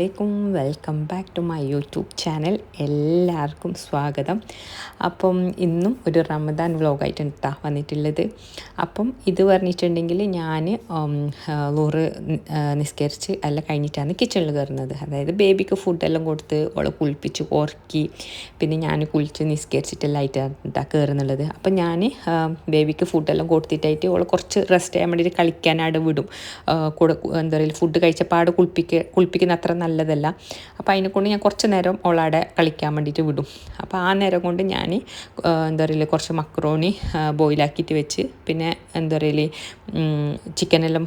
അലൈക്കും welcome back to my YouTube channel എല്ലാവർക്കും സ്വാഗതം. അപ്പം ഇന്നും ഒരു റമദാൻ വ്ലോഗായിട്ടാണ് കേട്ടോ വന്നിട്ടുള്ളത്. അപ്പം ഇത് പറഞ്ഞിട്ടുണ്ടെങ്കിൽ ഞാൻ ലൂറ് നിസ്കരിച്ച് എല്ലാം കഴിഞ്ഞിട്ടാണ് കിച്ചണിൽ കയറുന്നത്. അതായത് ബേബിക്ക് ഫുഡെല്ലാം കൊടുത്ത് ഓളെ കുളിപ്പിച്ച് ഓർക്കി പിന്നെ ഞാൻ കുളിച്ച് നിസ്കരിച്ചിട്ടെല്ലാം ആയിട്ടാണ് കേട്ടോ കയറുന്നുള്ളത്. അപ്പം ഞാൻ ബേബിക്ക് ഫുഡെല്ലാം കൊടുത്തിട്ടായിട്ട് ഓൾ കുറച്ച് റെസ്റ്റ് ചെയ്യാൻ വേണ്ടിയിട്ട് കളിക്കാനായിട്ട് വിടും. കൂടെ എന്താ പറയുക ഫുഡ് കഴിച്ച പാട് കുളിപ്പിക്ക കുളിപ്പിക്കുന്ന അത്ര നല്ലതല്ല. അപ്പോൾ അതിനെ കൊണ്ട് ഞാൻ കുറച്ച് നേരം ഓളാടെ കളിക്കാൻ വേണ്ടിയിട്ട് വിടും. അപ്പോൾ ആ നേരം കൊണ്ട് ഞാൻ എന്താ പറയുക കുറച്ച് മക്രോണി ബോയിലാക്കിയിട്ട് വെച്ച് പിന്നെ എന്താ പറയുക ചിക്കനെല്ലാം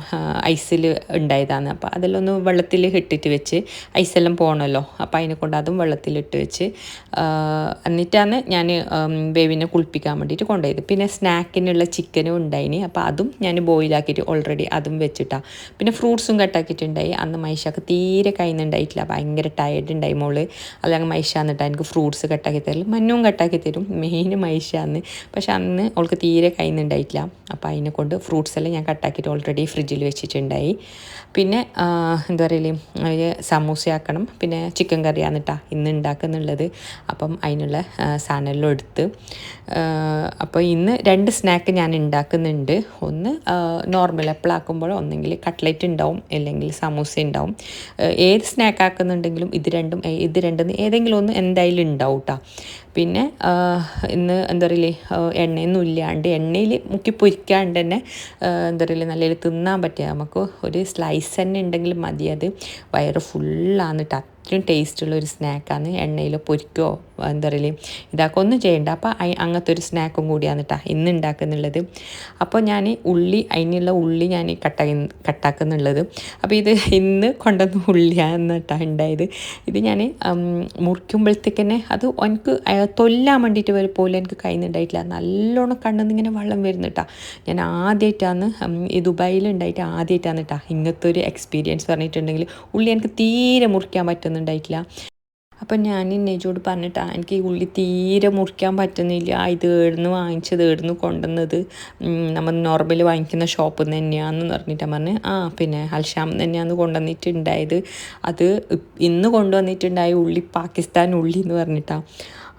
ഐസിൽ ഉണ്ടായതാണ്. അപ്പോൾ അതെല്ലാം ഒന്ന് വെള്ളത്തിൽ ഇട്ടിട്ട് വെച്ച് ഐസെല്ലാം പോകണമല്ലോ അപ്പോൾ അതിനെ കൊണ്ട് അതും വെള്ളത്തിലിട്ട് വെച്ച് എന്നിട്ടാണ് ഞാൻ വേവിനെ കുളിപ്പിക്കാൻ വേണ്ടിയിട്ട് കൊണ്ടുപോയത്. പിന്നെ സ്നാക്കിനുള്ള ചിക്കനും ഉണ്ടായിനി. അപ്പോൾ അതും ഞാൻ ബോയിലാക്കിയിട്ട് ഓൾറെഡി അതും വെച്ചിട്ടാണ് പിന്നെ ഫ്രൂട്ട്സും കട്ടാക്കിയിട്ടുണ്ടായി അന്ന് മൈഷക്ക് തീരെ കയ്യുന്നുണ്ടായിട്ടില്ല ഭയങ്കര ടയർഡ് ഉണ്ടായി മോൾ. അല്ലെങ്കിൽ മൈഷ എന്നിട്ട് എനിക്ക് ഫ്രൂട്ട്സ് കട്ടാക്കി തരും മഞ്ഞും കട്ടാക്കി തരും. മെയിൻ മൈഷാന്ന് പക്ഷെ അന്ന് അവൾക്ക് തീരെ കയ്യുന്നുണ്ടായിട്ടില്ല അപ്പോൾ അതിനെ കൊണ്ട് ഫ്രൂട്ട്സ് എല്ലാം ഞാൻ കട്ടാക്കിയിട്ട് ഓൾറെഡി ഫ്രിഡ്ജിൽ വെച്ചിട്ടുണ്ടായി. പിന്നെ എന്താ പറയുക സമൂസ ആക്കണം. പിന്നെ ചിക്കൻ കറിയാണ് കേട്ടോ ഇന്ന് ഉണ്ടാക്കുന്നുള്ളത് അപ്പം അതിനുള്ള സാധനമെല്ലാം എടുത്ത് അപ്പോൾ ഇന്ന് രണ്ട് സ്നാക്ക് ഞാൻ ഉണ്ടാക്കുന്നുണ്ട് ഒന്ന് നോർമൽ എപ്പോഴാക്കുമ്പോൾ ഒന്നെങ്കിൽ കട്ട്ലറ്റ് ഉണ്ടാവും അല്ലെങ്കിൽ സമൂസ ഉണ്ടാവും ഏത് സ്നാക്ക് ആക്കുന്നുണ്ടെങ്കിലും ഇത് രണ്ടും ഇത് രണ്ടും ഏതെങ്കിലും ഒന്ന് എന്തായാലും ഉണ്ടാവും കേട്ടോ പിന്നെ ഇന്ന് എന്താ പറയില്ലേ എണ്ണയൊന്നും ഇല്ലാണ്ട് എണ്ണയിൽ മുക്കി പൊരിക്കാണ്ട് തന്നെ എന്താ പറയില്ലേ നല്ല തിന്നാൻ പറ്റുക നമുക്ക് ഒരു സ്ലൈസ് തന്നെ ഉണ്ടെങ്കിൽ മതി അത്. വയറ് ഫുള്ളാണ് കേട്ടോ അത്രയും ടേസ്റ്റുള്ള ഒരു സ്നാക്കാണ് എണ്ണയിൽ പൊരിക്കോ എന്താ പറയുക ഇതാക്കുക ഒന്നും ചെയ്യണ്ട. അപ്പോൾ അങ്ങനത്തെ ഒരു സ്നാക്കും കൂടിയാണ് കേട്ടോ ഇന്ന് ഉണ്ടാക്കുന്നുള്ളത് അപ്പോൾ ഞാൻ ഉള്ളി അതിനുള്ള ഉള്ളി ഞാൻ കട്ട കട്ടാക്കുന്നുള്ളത്. അപ്പോൾ ഇത് ഇന്ന് കൊണ്ടുവന്ന ഉള്ളിയാണ് കേട്ടോ ഉണ്ടായത് ഇത് ഞാൻ മുറിക്കുമ്പോഴത്തേക്ക് തന്നെ അത് എനിക്ക് തൊല്ലാൻ വേണ്ടിയിട്ട് വരെ പോലും എനിക്ക് കയ്യിൽ നല്ലോണം കണ്ടെന്ന് ഇങ്ങനെ വെള്ളം വരുന്നു കേട്ടോ ഞാൻ ആദ്യമായിട്ടാണ് ഈ ദുബായിൽ ഉണ്ടായിട്ട് ആദ്യമായിട്ടാണ് കേട്ടോ ഇങ്ങനത്തെ ഒരു എക്സ്പീരിയൻസ് പറഞ്ഞിട്ടുണ്ടെങ്കിൽ ഉള്ളി എനിക്ക് തീരെ മുറിക്കാൻ പറ്റുന്നുണ്ടായിട്ടില്ല അപ്പം ഞാൻ നെജോട് പറഞ്ഞിട്ടാ എനിക്ക് ഈ ഉള്ളി തീരെ മുറിക്കാൻ പറ്റുന്നില്ല. ഇത് ഏടുന്ന് വാങ്ങിച്ചത്? ഏടുന്ന് കൊണ്ടുവന്നത്? നമ്മൾ നോർമൽ വാങ്ങിക്കുന്ന ഷോപ്പിൽ നിന്ന് തന്നെയാണെന്ന് പറഞ്ഞിട്ട് പറഞ്ഞ്. ആ പിന്നെ അൽഷാം തന്നെയാണ് കൊണ്ടുവന്നിട്ടുണ്ടായത്. അത് ഇന്ന് കൊണ്ടുവന്നിട്ടുണ്ടായ ഉള്ളി പാകിസ്ഥാൻ ഉള്ളി എന്ന് പറഞ്ഞിട്ടാ.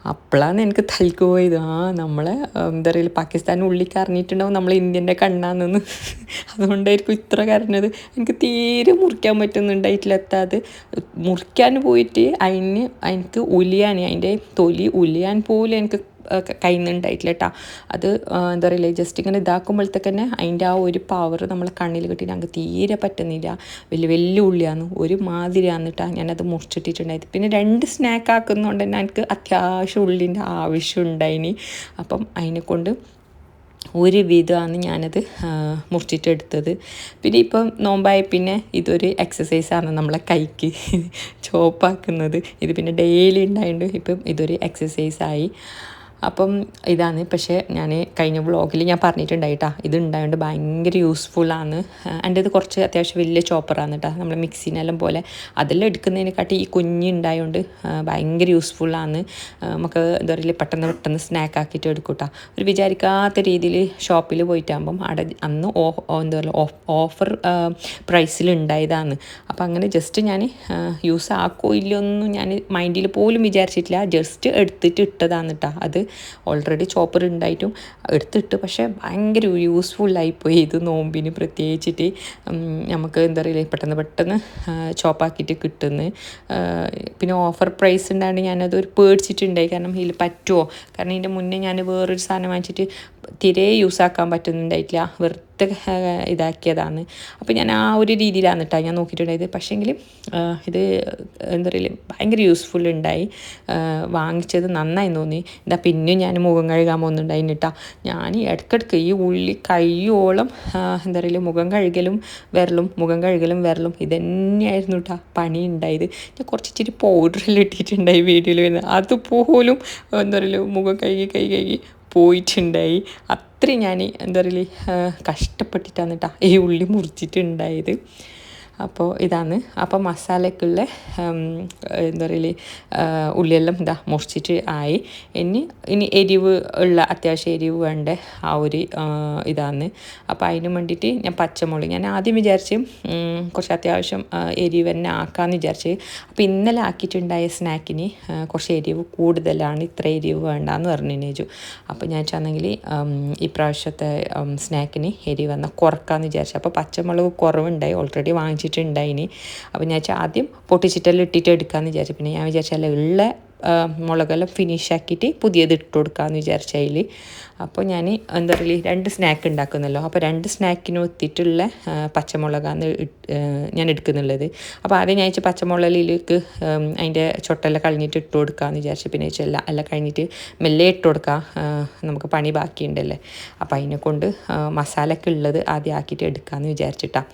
അപ്പോഴാണ് എനിക്ക് പോയത്. ആ നമ്മളെ എന്താ പറയുക പാകിസ്ഥാൻ ഉള്ളിക്ക് അറിഞ്ഞിട്ടുണ്ടാവും നമ്മൾ ഇന്ത്യന്റെ കണ്ണാന്നെന്ന്. അതുകൊണ്ടായിരിക്കും ഇത്ര കരഞ്ഞത്. എനിക്ക് തീരെ മുറിക്കാൻ പറ്റുന്നുണ്ടായിട്ടില്ല എത്താത് മുറിക്കാൻ പോയിട്ട് അതിന് എനിക്ക് ഉലിയാണ് അതിന്റെ തൊലി ഉലിയാൻ പോലും എനിക്ക് കയ്യിൽ കേട്ടോ അത് എന്താ പറയുക ജസ്റ്റ് ഇങ്ങനെ ഇതാക്കുമ്പോഴത്തേക്ക് തന്നെ അതിന്റെ ആ ഒരു പവർ നമ്മൾ കണ്ണിൽ കിട്ടി ഞങ്ങൾക്ക് തീരെ പറ്റുന്നില്ല. വലിയ വലിയ ഉള്ളിയാണ് ഒരു മാതിരിയാന്ന് കേട്ടോ ഞാനത് മുറിച്ചിട്ടിട്ടുണ്ടായത്. പിന്നെ രണ്ട് സ്നാക്ക് ആക്കുന്നതുകൊണ്ട് തന്നെ എനിക്ക് അത്യാവശ്യം ഉള്ളിന്റെ ആവശ്യം ഉണ്ടായിനി അപ്പം അതിനെ കൊണ്ട് ഒരു വിധമാണ് ഞാനത് മുറിച്ചിട്ടെടുത്തത്. പിന്നെ ഇപ്പം നോമ്പായ പിന്നെ ഇതൊരു എക്സസൈസാണ് നമ്മളെ കൈക്ക് ചോപ്പാക്കുന്നത്. ഇത് പിന്നെ ഡെയിലി ഉണ്ടായതുകൊണ്ട് ഇപ്പം ഇതൊരു എക്സസൈസായി അപ്പം ഇതാണ്. പക്ഷേ ഞാൻ കഴിഞ്ഞ വ്ളോഗിൽ ഞാൻ പറഞ്ഞിട്ടുണ്ടായിട്ടാ ഇത് ഉണ്ടായതുകൊണ്ട് ഭയങ്കര യൂസ്ഫുള്ളാണ് എന്റെ ഇത് കുറച്ച് അത്യാവശ്യം വലിയ ചോപ്പറാണ് കേട്ടോ നമ്മൾ മിക്സിനെല്ലാം പോലെ അതെല്ലാം എടുക്കുന്നതിനെക്കാട്ടി ഈ കുഞ്ഞ് ഉണ്ടായതുകൊണ്ട് ഭയങ്കര യൂസ്ഫുള്ളാണ് നമുക്ക് എന്താ പറയുക പെട്ടെന്ന് പെട്ടെന്ന് സ്നാക്ക് ആക്കിയിട്ട് എടുക്കും കേട്ടോ ഒരു വിചാരിക്കാത്ത രീതിയിൽ ഷോപ്പിൽ പോയിട്ടാകുമ്പം അവിടെ അന്ന് ഓ എന്താ പറയുക ഓഫർ പ്രൈസിൽ ഉണ്ടായതാണ്. അപ്പം അങ്ങനെ ജസ്റ്റ് ഞാൻ യൂസ് ആക്കോ ഇല്ലയോ ഒന്നും ഞാൻ മൈൻഡിൽ പോലും വിചാരിച്ചിട്ടില്ല. ജസ്റ്റ് എടുത്തിട്ട് ഇട്ടതാണ് കേട്ടോ അത് ഓൾറെഡി ചോപ്പർ ഉണ്ടായിട്ടും എടുത്തിട്ട് പക്ഷേ ഭയങ്കര യൂസ്ഫുള്ളായിപ്പോയി ഇത് നോമ്പിന് പ്രത്യേകിച്ചിട്ട്. നമുക്ക് എന്താ പറയുക പെട്ടെന്ന് പെട്ടെന്ന് ചോപ്പാക്കിയിട്ട് കിട്ടുന്നു. പിന്നെ ഓഫർ പ്രൈസ് ഉണ്ടായിരുന്നു ഞാനത് ഒരു പേടിച്ചിട്ടുണ്ടായി. കാരണം ഇതിൽ പറ്റുമോ കാരണം ഇതിന്റെ മുന്നേ ഞാൻ വേറൊരു സാധനം വാങ്ങിച്ചിട്ട് തീരെ യൂസ് ആക്കാൻ പറ്റുന്നുണ്ടായിട്ടില്ല. വെറുതെ ആ, ഇതാക്കിയതാണ്. അപ്പോൾ ഞാൻ ആ ഒരു രീതിയിലാണ് കേട്ടോ ഞാൻ നോക്കിയിട്ടുണ്ടായത്. പക്ഷേങ്കിൽ ഇത് എന്താ പറയുക ഭയങ്കര യൂസ്ഫുൾ ഉണ്ടായി. വാങ്ങിച്ചത് നന്നായി തോന്നി. എന്താ പിന്നെയും ഞാൻ മുഖം കഴുകാൻ പോകുന്നുണ്ടായിന് കേട്ടോ ഞാൻ ഇടയ്ക്കിടയ്ക്ക് ഈ ഉള്ളി കയ്യോളം എന്താ പറയുക മുഖം കഴുകലും വിരലും മുഖം കഴുകലും വിരലും ഇതന്നെയായിരുന്നു കേട്ടോ പണി ഉണ്ടായത്. ഞാൻ കുറച്ച് ഇച്ചിരി പൗഡറെല്ലാം ഇട്ടിട്ടുണ്ടായി വീഡിയോയിൽ വരുന്നത്. അതുപോലും എന്താ പറയുക മുഖം കഴുകി കൈ കഴുകി പോയിട്ടുണ്ടായി അത്രയും ഞാൻ എന്താ പറയുക കഷ്ടപ്പെട്ടിട്ടാണ് കേട്ടോ ഈ ഉള്ളി മുറിച്ചിട്ടുണ്ടായത് അപ്പോൾ ഇതാണ്. അപ്പോൾ മസാലയ്ക്കുള്ള എന്താ പറയൽ ഉള്ളിയെല്ലാം ഇതാ മുറിച്ചിട്ട് ആയി. ഇനി ഇനി എരിവ് ഉള്ള അത്യാവശ്യം എരിവ് വേണ്ട ആ ഒരു ഇതാണ്. അപ്പോൾ അതിന് വേണ്ടിയിട്ട് ഞാൻ പച്ചമുളക് ഞാൻ ആദ്യം വിചാരിച്ച് കുറച്ച് അത്യാവശ്യം എരിവ് തന്നെ ആക്കാമെന്ന് വിചാരിച്ച്. അപ്പോൾ ഇന്നലെ ആക്കിയിട്ടുണ്ടായ സ്നാക്കിന് കുറച്ച് എരിവ് കൂടുതലാണ് ഇത്ര എരിവ് വേണ്ടെന്ന് പറഞ്ഞു അപ്പോൾ ഞാൻ വെച്ചാണെങ്കിൽ ഈ പ്രാവശ്യത്തെ സ്നാക്കിന് എരിവ് എന്നാൽ കുറക്കാമെന്ന് വിചാരിച്ചു. അപ്പോൾ പച്ചമുളക് കുറവുണ്ടായി ഓൾറെഡി വാങ്ങിച്ചിട്ടുണ്ടായിനി അപ്പോൾ ഞാൻ വെച്ചാൽ ആദ്യം പൊട്ടിച്ചിട്ടെല്ലാം ഇട്ടിട്ട് എടുക്കാമെന്ന് വിചാരിച്ചു. പിന്നെ ഞാൻ വിചാരിച്ചാൽ ഉള്ള മുളകെല്ലാം ഫിനിഷ് ആക്കിയിട്ട് പുതിയത് ഇട്ട് കൊടുക്കാമെന്ന് വിചാരിച്ചതിൽ അപ്പോൾ ഞാൻ എന്താ പറയുക രണ്ട് സ്നാക്ക് ഉണ്ടാക്കുന്നല്ലോ. അപ്പോൾ രണ്ട് സ്നാക്കിന് ഒത്തിട്ടുള്ള പച്ചമുളകാണ് ഞാൻ എടുക്കുന്നുള്ളത്. അപ്പോൾ ആദ്യം ഞാൻ വെച്ചാൽ പച്ചമുളകിലേക്ക് അതിന്റെ ചൊട്ടെല്ലാം കളഞ്ഞിട്ട് ഇട്ട് കൊടുക്കാമെന്ന് വിചാരിച്ചു. പിന്നെ വെച്ചാൽ എല്ലാം കഴിഞ്ഞിട്ട് മെല്ലെ ഇട്ട് കൊടുക്കാം നമുക്ക് പണി ബാക്കിയുണ്ടല്ലേ. അപ്പോൾ അതിനെ കൊണ്ട് മസാലയൊക്കെ ഉള്ളത് ആദ്യം ആക്കിയിട്ട് എടുക്കാമെന്ന് വിചാരിച്ചിട്ടാണ്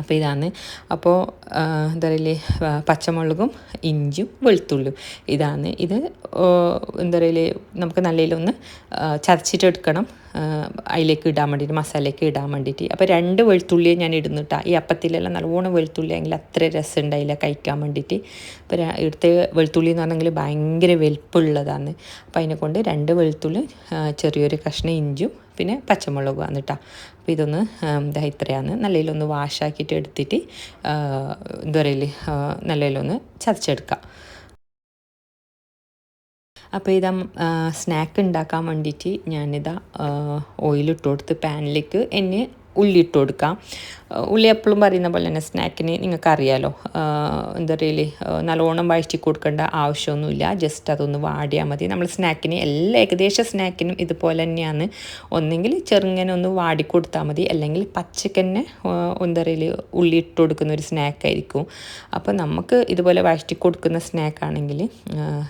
അപ്പോൾ ഇതാണ്. അപ്പോൾ എന്താ പറയില്ലേ പച്ചമുളകും ഇഞ്ചും വെളുത്തുള്ളിയും. ഇതാണ്. ഇത് എന്താ പറയില്ലേ നമുക്ക് നല്ലതിലൊന്ന് ചതച്ചിട്ടെടുക്കണം. അതിലേക്ക് ഇടാൻ വേണ്ടിയിട്ട് മസാലയ്ക്ക് ഇടാൻ വേണ്ടിയിട്ട്. അപ്പോൾ രണ്ട് വെളുത്തുള്ളിയെ ഞാൻ ഇടുന്നിട്ടാ. ഈ അപ്പത്തിലെല്ലാം നല്ലോണം വെളുത്തുള്ളി ആണെങ്കിൽ അത്ര രസം ഉണ്ടായില്ല കഴിക്കാൻ വേണ്ടിയിട്ട്. അപ്പോൾ ഇവിടുത്തെ വെളുത്തുള്ളി എന്ന് പറഞ്ഞെങ്കിൽ ഭയങ്കര വലുപ്പമുള്ളതാണ് അപ്പോൾ അതിനെ കൊണ്ട് രണ്ട് വെളുത്തുള്ളി ചെറിയൊരു കഷ്ണം ഇഞ്ചും പിന്നെ പച്ചമുളകുമാണ് കേട്ടോ അപ്പോൾ ഇതൊന്ന് എന്താ ഇത്രയാണ്. നല്ലതിലൊന്ന് വാഷാക്കിയിട്ട് എടുത്തിട്ട് എന്താ പറയൽ നല്ലതിലൊന്ന് ചതച്ചെടുക്കാം. അപ്പോൾ ഇതാ സ്നാക്ക് ഉണ്ടാക്കാൻ വേണ്ടിയിട്ട് ഞാനിതാ ഓയിലിട്ട് കൊടുത്ത് പാനിലേക്ക് എന്നെ ഉള്ളി ഇട്ട് കൊടുക്കാം ഉള്ളി എപ്പോഴും പറയുന്ന പോലെ തന്നെ സ്നാക്കിന് നിങ്ങൾക്കറിയാലോ. എന്താ പറയുക നല്ലോണം വഴറ്റി കൊടുക്കേണ്ട ആവശ്യമൊന്നുമില്ല. ജസ്റ്റ് അതൊന്ന് വാടിയാൽ മതി. നമ്മൾ സ്നാക്കിന് എല്ലാ ഏകദേശ സ്നാക്കിനും ഇതുപോലെ തന്നെയാണ്. ഒന്നെങ്കിൽ ചെറുങ്ങനെ ഒന്ന് വാടി കൊടുത്താൽ മതി. അല്ലെങ്കിൽ പച്ചക്കന്നെ എന്താ പറയൽ? ഉള്ളി ഇട്ട് കൊടുക്കുന്ന ഒരു സ്നാക്കായിരിക്കും. അപ്പോൾ നമുക്ക് ഇതുപോലെ വഴറ്റി കൊടുക്കുന്ന സ്നാക്കാണെങ്കിൽ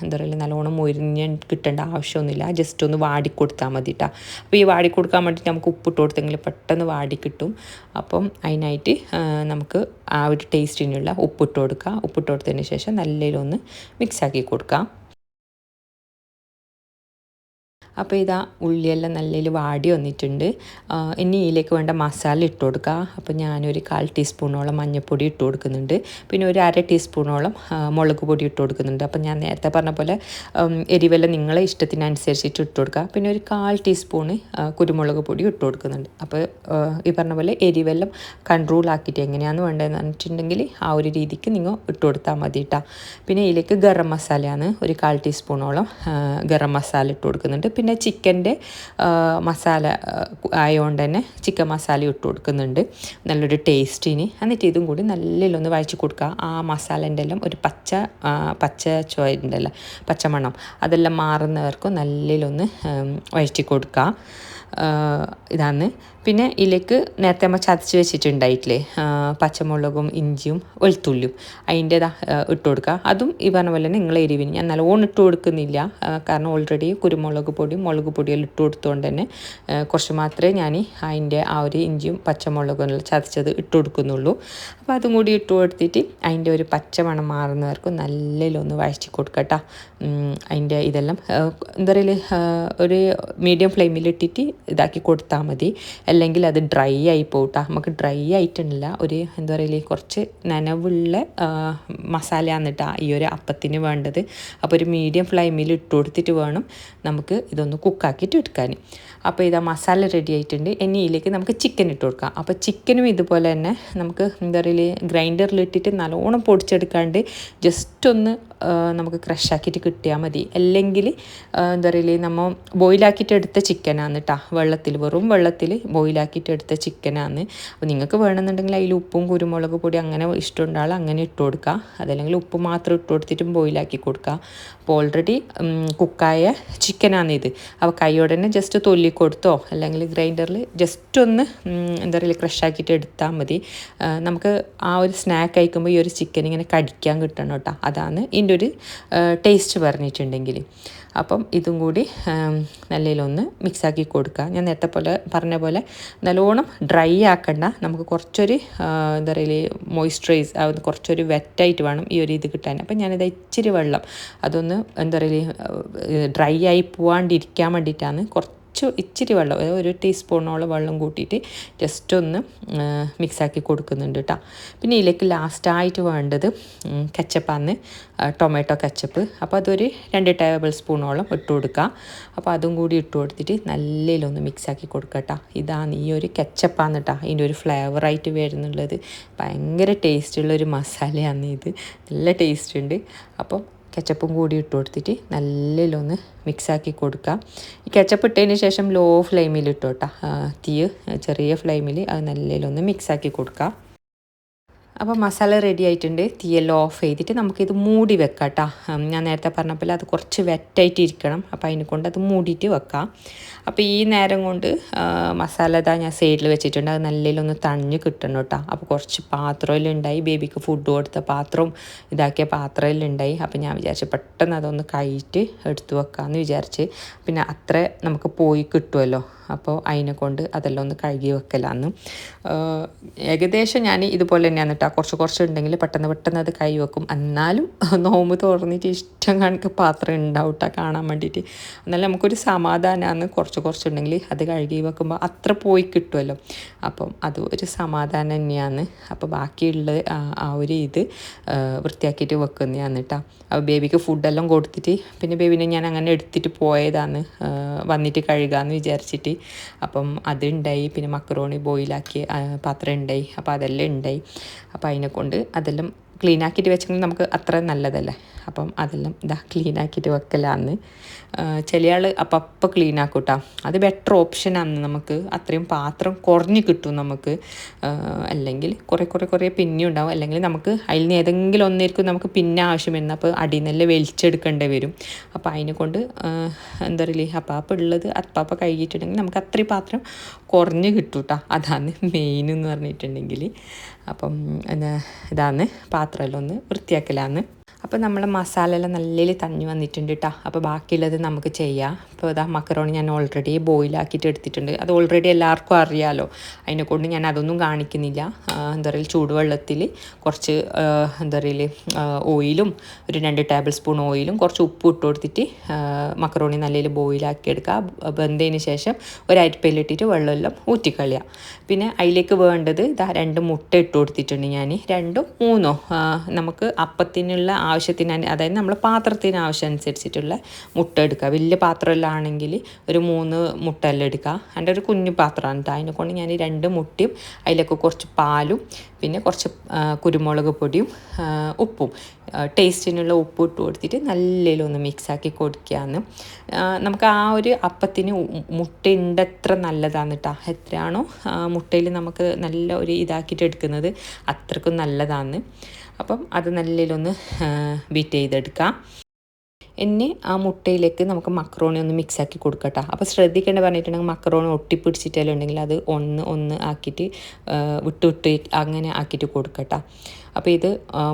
എന്താ പറയുക നല്ലോണം മൊരിഞ്ഞ് കിട്ടേണ്ട ആവശ്യമൊന്നുമില്ല. ജസ്റ്റ് ഒന്ന് വാടി കൊടുത്താൽ മതി കേട്ടോ അപ്പോൾ ഈ വാടി കൊടുക്കാൻ വേണ്ടിയിട്ട് നമുക്ക് ഉപ്പിട്ട് കൊടുത്തെങ്കിൽ പെട്ടെന്ന് വാടി കിട്ടും. അപ്പം അതിനായിട്ട് നമുക്ക് ആ ഒരു ടേസ്റ്റിനുള്ള ഉപ്പിട്ട് കൊടുക്കുക ഉപ്പിട്ട് കൊടുത്തതിന് ശേഷം നല്ലതിലൊന്ന് മിക്സാക്കി കൊടുക്കാം. അപ്പോൾ ഇതാ ഉള്ളിയെല്ലാം നല്ലതിൽ വാടി വന്നിട്ടുണ്ട്. ഇനി ഇതിലേക്ക് വേണ്ട മസാല ഇട്ട് കൊടുക്കുക. അപ്പോൾ ഞാനൊരു കാൽ ടീസ്പൂണോളം മഞ്ഞൾപ്പൊടി ഇട്ട് കൊടുക്കുന്നുണ്ട്. പിന്നെ ഒരു അര ടീസ്പൂണോളം മുളക് പൊടി ഇട്ട് കൊടുക്കുന്നുണ്ട്. അപ്പോൾ ഞാൻ നേരത്തെ പറഞ്ഞ പോലെ എരിവെല്ലാം നിങ്ങളെ ഇഷ്ടത്തിനനുസരിച്ചിട്ട് ഇട്ട് കൊടുക്കുക. പിന്നെ ഒരു കാൽ ടീസ്പൂണ് കുരുമുളക് പൊടി ഇട്ട് കൊടുക്കുന്നുണ്ട്. അപ്പോൾ ഈ പറഞ്ഞ പോലെ എരിവെല്ലാം കൺട്രോൾ ആക്കിയിട്ട് എങ്ങനെയാണെന്ന് വേണ്ടതെന്ന് പറഞ്ഞിട്ടുണ്ടെങ്കിൽ ആ ഒരു രീതിക്ക് നിങ്ങൾ ഇട്ട് കൊടുത്താൽ മതി കേട്ടോ. പിന്നെ ഇതിലേക്ക് ഗരം മസാലയാണ് ഒരു കാൽ ടീസ്പൂണോളം ഗരം മസാല ഇട്ട് കൊടുക്കുന്നുണ്ട്. പിന്നെ ചിക്കന്റെ മസാല ആയതുകൊണ്ട് തന്നെ ചിക്കൻ മസാല ഇട്ട് കൊടുക്കുന്നുണ്ട്. നല്ലൊരു ടേസ്റ്റിന്. എന്നിട്ട് ഇതും കൂടി നല്ലൊന്ന് വഴച്ച് കൊടുക്കുക. ആ മസാലേന്റെ എല്ലാം ഒരു പച്ച പച്ച ചോയണ്ടല്ലോ പച്ചമണം. അതെല്ലാം മാറുന്നവർക്കും നല്ലൊന്ന് വഴറ്റി കൊടുക്കുക. ഇതാണ് പിന്നെ ഇതിലേക്ക് നേരത്തെ നമ്മൾ ചതച്ച് വെച്ചിട്ടുണ്ടായിട്ടില്ലേ? പച്ചമുളകും ഇഞ്ചിയും വെളുത്തുള്ളിയും. അതിന്റെതാ ഇട്ട് കൊടുക്കുക. അതും ഈ പറഞ്ഞ പോലെ തന്നെ നിങ്ങളെ എരിവിന്. ഞാൻ നല്ലോണം ഇട്ട് കൊടുക്കുന്നില്ല. കാരണം ഓൾറെഡി കുരുമുളക് പൊടിയും മുളക് പൊടിയെല്ലാം ഇട്ട് കൊടുത്തുകൊണ്ട് തന്നെ കുറച്ച് മാത്രമേ ഞാൻ അതിന്റെ ആ ഒരു ഇഞ്ചിയും പച്ചമുളകും ചതച്ചത് ഇട്ട് കൊടുക്കുന്നുള്ളൂ. അപ്പോൾ അതും കൂടി ഇട്ട് കൊടുത്തിട്ട് അതിന്റെ ഒരു പച്ചമണം മാറുന്നവർക്ക് നല്ലതിലൊന്ന് വഴറ്റി കൊടുക്കട്ട അതിന്റെ ഇതെല്ലാം എന്താ പറയുക ഒരു മീഡിയം ഫ്ലെയിമിൽ ഫ്ലെയിമിലിട്ടിട്ട് ഇതാക്കി കൊടുത്താൽ മതി. അല്ലെങ്കിൽ അത് ഡ്രൈ ആയി പോകട്ടോ നമുക്ക് ഡ്രൈ ആയിട്ടുണ്ടല്ല ഒരു എന്താ പറയുക കുറച്ച് നനവുള്ള മസാല കേട്ടോ ഈ ഒരു അപ്പത്തിന് വേണ്ടത്. അപ്പോൾ ഒരു മീഡിയം ഫ്ലെയിമിൽ ഇട്ട് കൊടുത്തിട്ട് വേണം നമുക്ക് ഇതൊന്ന് കുക്കാക്കിയിട്ട് എടുക്കാൻ അപ്പോൾ ഇതാ മസാല റെഡി ആയിട്ടുണ്ട്. ഇനി ഇതിലേക്ക് നമുക്ക് ചിക്കൻ ഇട്ട് കൊടുക്കാം. അപ്പോൾ ചിക്കനും ഇതുപോലെ തന്നെ നമുക്ക് എന്താ പറയുക ഗ്രൈൻഡറിൽ ഇട്ടിട്ട് നല്ലോണം പൊടിച്ചെടുക്കാണ്ട് ജസ്റ്റ് ഒന്ന് നമുക്ക് ക്രഷ് ക്രഷാക്കിയിട്ട് കിട്ടിയാൽ മതി. അല്ലെങ്കിൽ എന്താ പറയുക നമ്മൾ ബോയിലാക്കിയിട്ട് എടുത്ത ചിക്കനാണ് കേട്ടോ വെള്ളത്തിൽ വെറും വെള്ളത്തിൽ ബോയിലാക്കിയിട്ട് എടുത്ത ചിക്കനാണ് അപ്പോൾ നിങ്ങൾക്ക് വേണമെന്നുണ്ടെങ്കിൽ അതിൽ ഉപ്പും കുരുമുളക് പൊടി അങ്ങനെ ഇഷ്ടമുണ്ടാകും അങ്ങനെ ഇട്ട് കൊടുക്കുക അതല്ലെങ്കിൽ ഉപ്പ് മാത്രം ഇട്ട് കൊടുത്തിട്ടും ബോയിലാക്കി കൊടുക്കുക അപ്പോൾ ഓൾറെഡി കുക്കായ ചിക്കനാണ് ഇത്. അപ്പോൾ കൈയോടെ തന്നെ ജസ്റ്റ് തൊല്ലി കൊടുത്തോ? അല്ലെങ്കിൽ ഗ്രൈൻഡറിൽ ജസ്റ്റ് ഒന്ന് എന്താ പറയുക ക്രഷാക്കിയിട്ട് എടുത്താൽ മതി. നമുക്ക് ആ ഒരു സ്നാക്ക് അയക്കുമ്പോൾ ഈ ഒരു ചിക്കൻ ഇങ്ങനെ കടിക്കാൻ കിട്ടണം കേട്ടോ. അതാണ് ഇതിന്റെ ഒരു ടേസ്റ്റ് പറഞ്ഞിട്ടുണ്ടെങ്കിൽ അപ്പം ഇതും കൂടി നല്ലതിലൊന്ന് മിക്സാക്കി കൊടുക്കുക. ഞാൻ നേരത്തെ പോലെ പറഞ്ഞ പോലെ നല്ലോണം ഡ്രൈ ആക്കണ്ട. നമുക്ക് കുറച്ചൊരു എന്താ പറയുക മോയ്സ്ചറൈസ് കുറച്ചൊരു വെറ്റായിട്ട് വേണം ഈ ഒരു ഇത് കിട്ടാൻ. അപ്പം ഞാനിത് ഇച്ചിരി വെള്ളം അതൊന്ന് എന്താ പറയുക ഡ്രൈ ആയി പോവാണ്ടിരിക്കാൻ വേണ്ടിയിട്ടാണ് കുറച്ച് കുറച്ച് ഇച്ചിരി വെള്ളം ഒരു ടീസ്പൂണോളം വെള്ളം കൂട്ടിയിട്ട് ജസ്റ്റ് ഒന്ന് മിക്സാക്കി കൊടുക്കുന്നുണ്ട് കേട്ടോ പിന്നെ ഇതിലേക്ക് ലാസ്റ്റായിട്ട് വേണ്ടത് കച്ചപ്പാന്ന് ടൊമാറ്റോ കച്ചപ്പ് അപ്പോൾ അതൊരു രണ്ട് ടേബിൾ സ്പൂണോളം ഇട്ട് കൊടുക്കുക അപ്പോൾ അതും കൂടി ഇട്ട് കൊടുത്തിട്ട് നല്ലതിലൊന്ന് മിക്സാക്കി കൊടുക്കുക കേട്ടോ ഇതാണ് ഈ ഒരു കച്ചപ്പാന്ന് കേട്ടോ ഇതിന്റെ ഒരു ഫ്ലേവറായിട്ട് വരുന്നുള്ളത്. ഭയങ്കര ടേസ്റ്റുള്ളൊരു മസാലയാണ് ഇത്. നല്ല ടേസ്റ്റ് ഉണ്ട്. അപ്പം കെച്ചപ്പും കൂടി ഇട്ട് കൊടുത്തിട്ട് നല്ലതിലൊന്ന് മിക്സാക്കി കൊടുക്കുക ഈ കെച്ചപ്പ് ഇട്ടതിന് ശേഷം ലോ ഫ്ലെയിമിൽ ഇട്ടോട്ടാ തീ ചെറിയ ഫ്ലെയിമിൽ അത് നല്ലതിലൊന്ന് മിക്സാക്കി കൊടുക്കുക അപ്പോൾ മസാല റെഡി ആയിട്ടുണ്ട്. തീയെല്ലാം ഓഫ് ചെയ്തിട്ട് നമുക്കിത് മൂടി വെക്കാം കേട്ടോ ഞാൻ നേരത്തെ പറഞ്ഞ പോലെ അത് കുറച്ച് വെറ്റായിട്ട് ഇരിക്കണം. അപ്പോൾ അതിനെ കൊണ്ട് അത് മൂടിയിട്ട് വെക്കാം. അപ്പോൾ ഈ നേരം കൊണ്ട് മസാല ഇതാ ഞാൻ സൈഡിൽ വെച്ചിട്ടുണ്ട്. അത് നല്ലതിലൊന്ന് തണിഞ്ഞ് കിട്ടണം കേട്ടോ അപ്പോൾ കുറച്ച് പാത്രമെല്ലാം ബേബിക്ക് ഫുഡ് കൊടുത്ത പാത്രവും ഇതാക്കിയ പാത്രമെല്ലാം ഉണ്ടായി. അപ്പോൾ ഞാൻ വിചാരിച്ചു പെട്ടെന്ന് അതൊന്ന് കഴിയിട്ട് എടുത്തു വെക്കാമെന്ന് വിചാരിച്ച്. പിന്നെ അത്ര നമുക്ക് പോയി കിട്ടുമല്ലോ അപ്പോൾ അതിനെ കൊണ്ട് അതെല്ലാം ഒന്ന് കഴുകി വെക്കലാന്ന്. ഏകദേശം ഞാൻ ഇതുപോലെ തന്നെയാണ് കേട്ടോ കുറച്ച് കുറച്ച് ഉണ്ടെങ്കിൽ പെട്ടെന്ന് പെട്ടെന്ന് അത് കൈ വെക്കും. എന്നാലും നോമ്പ് തുറന്നിട്ട് ഇഷ്ടം കണക്ക് പാത്രം ഉണ്ടാവും കേട്ടോ കാണാൻ വേണ്ടിയിട്ട്. എന്നാലും നമുക്കൊരു സമാധാനമാണ് കുറച്ച് കുറച്ചുണ്ടെങ്കിൽ അത് കഴുകി വെക്കുമ്പോൾ അത്ര പോയി കിട്ടുമല്ലോ അപ്പം അത് ഒരു സമാധാനം തന്നെയാണ്. അപ്പോൾ ബാക്കിയുള്ള ആ ഒരു ഇത് വൃത്തിയാക്കിയിട്ട് വെക്കുന്നതാണ് കേട്ടോ അപ്പോൾ ബേബിക്ക് ഫുഡെല്ലാം കൊടുത്തിട്ട് പിന്നെ ബേബിനെ ഞാൻ അങ്ങനെ എടുത്തിട്ട് പോയതാണ് വന്നിട്ട് കഴുകാമെന്ന് വിചാരിച്ചിട്ട്. അപ്പം അതുണ്ടായി പിന്നെ മക്രോണി ബോയിലാക്കി പാത്രം ഉണ്ടായി. അപ്പോൾ അതെല്ലാം ഉണ്ടായി. അപ്പോൾ അതിനെ കൊണ്ട് അതെല്ലാം ക്ലീൻ ആക്കിയിട്ട് വെച്ചെങ്കിൽ നമുക്ക് അത്ര നല്ലതല്ലേ? അപ്പം അതെല്ലാം ഇതാ ക്ലീൻ ആക്കിയിട്ട് വെക്കലാന്ന് ആൾ അപ്പം അപ്പം ക്ലീൻ ആക്കൂട്ടാ അത് ബെറ്റർ ഓപ്ഷനാണ് നമുക്ക് അത്രയും പാത്രം കുറഞ്ഞ് കിട്ടും നമുക്ക്. അല്ലെങ്കിൽ കുറേ കുറേ കുറേ പിന്നെ ഉണ്ടാവും. അല്ലെങ്കിൽ നമുക്ക് അതിൽ നിന്ന് ഏതെങ്കിലും ഒന്നായിരിക്കും നമുക്ക് പിന്നെ ആവശ്യം വരുന്നത് അപ്പോൾ അടിയിൽ നിന്നെല്ലാം വലിച്ചെടുക്കേണ്ടി വരും. അപ്പോൾ അതിനെ കൊണ്ട് എന്താ പറയുക അപ്പാപ്പ ഉള്ളത് അപ്പാപ്പ കഴുകിയിട്ടുണ്ടെങ്കിൽ നമുക്ക് അത്രയും പാത്രം കുറഞ്ഞ് കിട്ടൂട്ടാ. അതാണ് മെയിൻ എന്ന് പറഞ്ഞിട്ടുണ്ടെങ്കിൽ അപ്പം എന്താ ഇതാണ് പാത്രമെല്ലാം ഒന്ന് വൃത്തിയാക്കലാന്ന്. അപ്പോൾ നമ്മൾ മസാല എല്ലാം നല്ല തഞ്ഞു വന്നിട്ടുണ്ട് കേട്ടോ അപ്പോൾ ബാക്കിയുള്ളത് നമുക്ക് ചെയ്യാം. അപ്പോൾ ഇതാ മക്കറോണി ഞാൻ ഓൾറെഡി ബോയിലാക്കിയിട്ട് എടുത്തിട്ടുണ്ട്. അത് ഓൾറെഡി എല്ലാവർക്കും അറിയാമല്ലോ അതിനെ കൊണ്ട് ഞാൻ അതൊന്നും കാണിക്കുന്നില്ല. എന്താ പറയുക ചൂടുവെള്ളത്തിൽ കുറച്ച് എന്താ പറയുക ഓയിലും ഒരു രണ്ട് ടേബിൾ സ്പൂൺ ഓയിലും കുറച്ച് ഉപ്പ് ഇട്ട് കൊടുത്തിട്ട് മക്കറോണി നല്ല ബോയിലാക്കി എടുക്കുക വെന്തതിന് ശേഷം ഒരു അരിപ്പയിലിട്ടിട്ട് വെള്ളമെല്ലാം ഊറ്റിക്കളയാം. പിന്നെ അതിലേക്ക് വേണ്ടത് ഇതാ രണ്ട് മുട്ട ഇട്ട് കൊടുത്തിട്ടുണ്ട് ഞാൻ രണ്ടും മൂന്നോ. നമുക്ക് അപ്പത്തിനുള്ള ആവശ്യത്തിന് അതായത് നമ്മൾ പാത്രത്തിന് ആവശ്യം അനുസരിച്ചിട്ടുള്ള മുട്ട എടുക്കുക. വലിയ പാത്രമെല്ലാം ഒരു മൂന്ന് മുട്ടയെല്ലാം എടുക്കുക. എന്റെ ഒരു കുഞ്ഞു പാത്രമാണ് കേട്ടോ അതിനെ കൊണ്ട് ഞാൻ രണ്ട് മുട്ടയും അതിലൊക്കെ കുറച്ച് പാലും പിന്നെ കുറച്ച് കുരുമുളക് പൊടിയും ഉപ്പും ടേസ്റ്റിനുള്ള ഉപ്പ് ഇട്ട് കൊടുത്തിട്ട് നല്ലതിലൊന്ന് മിക്സാക്കി കൊടുക്കുകയാണ്. നമുക്ക് ആ ഒരു അപ്പത്തിന് മുട്ട ഉണ്ടത്ര നല്ലതാണ് കേട്ടോ എത്രയാണോ മുട്ടയിൽ നമുക്ക് നല്ല ഒരു ഇതാക്കിയിട്ട് എടുക്കുന്നത് അത്രക്കും നല്ലതാണ് അപ്പം അത് നല്ലതിലൊന്ന് ബീറ്റ് ചെയ്തെടുക്കാം. എന്നെ ആ മുട്ടയിലേക്ക് നമുക്ക് മക്രോണി ഒന്ന് മിക്സ് ആക്കി കൊടുക്കട്ടോ. അപ്പോൾ ശ്രദ്ധിക്കേണ്ട പറഞ്ഞിട്ടുണ്ടെങ്കിൽ മക്രോണി ഒട്ടിപ്പിടിച്ചിട്ടെല്ലാം ഉണ്ടെങ്കിൽ അത് ഒന്ന് ഒന്ന് ആക്കിയിട്ട് വിട്ട് വിട്ട് അങ്ങനെ ആക്കിയിട്ട് കൊടുക്കട്ടോ. അപ്പോൾ ഇത്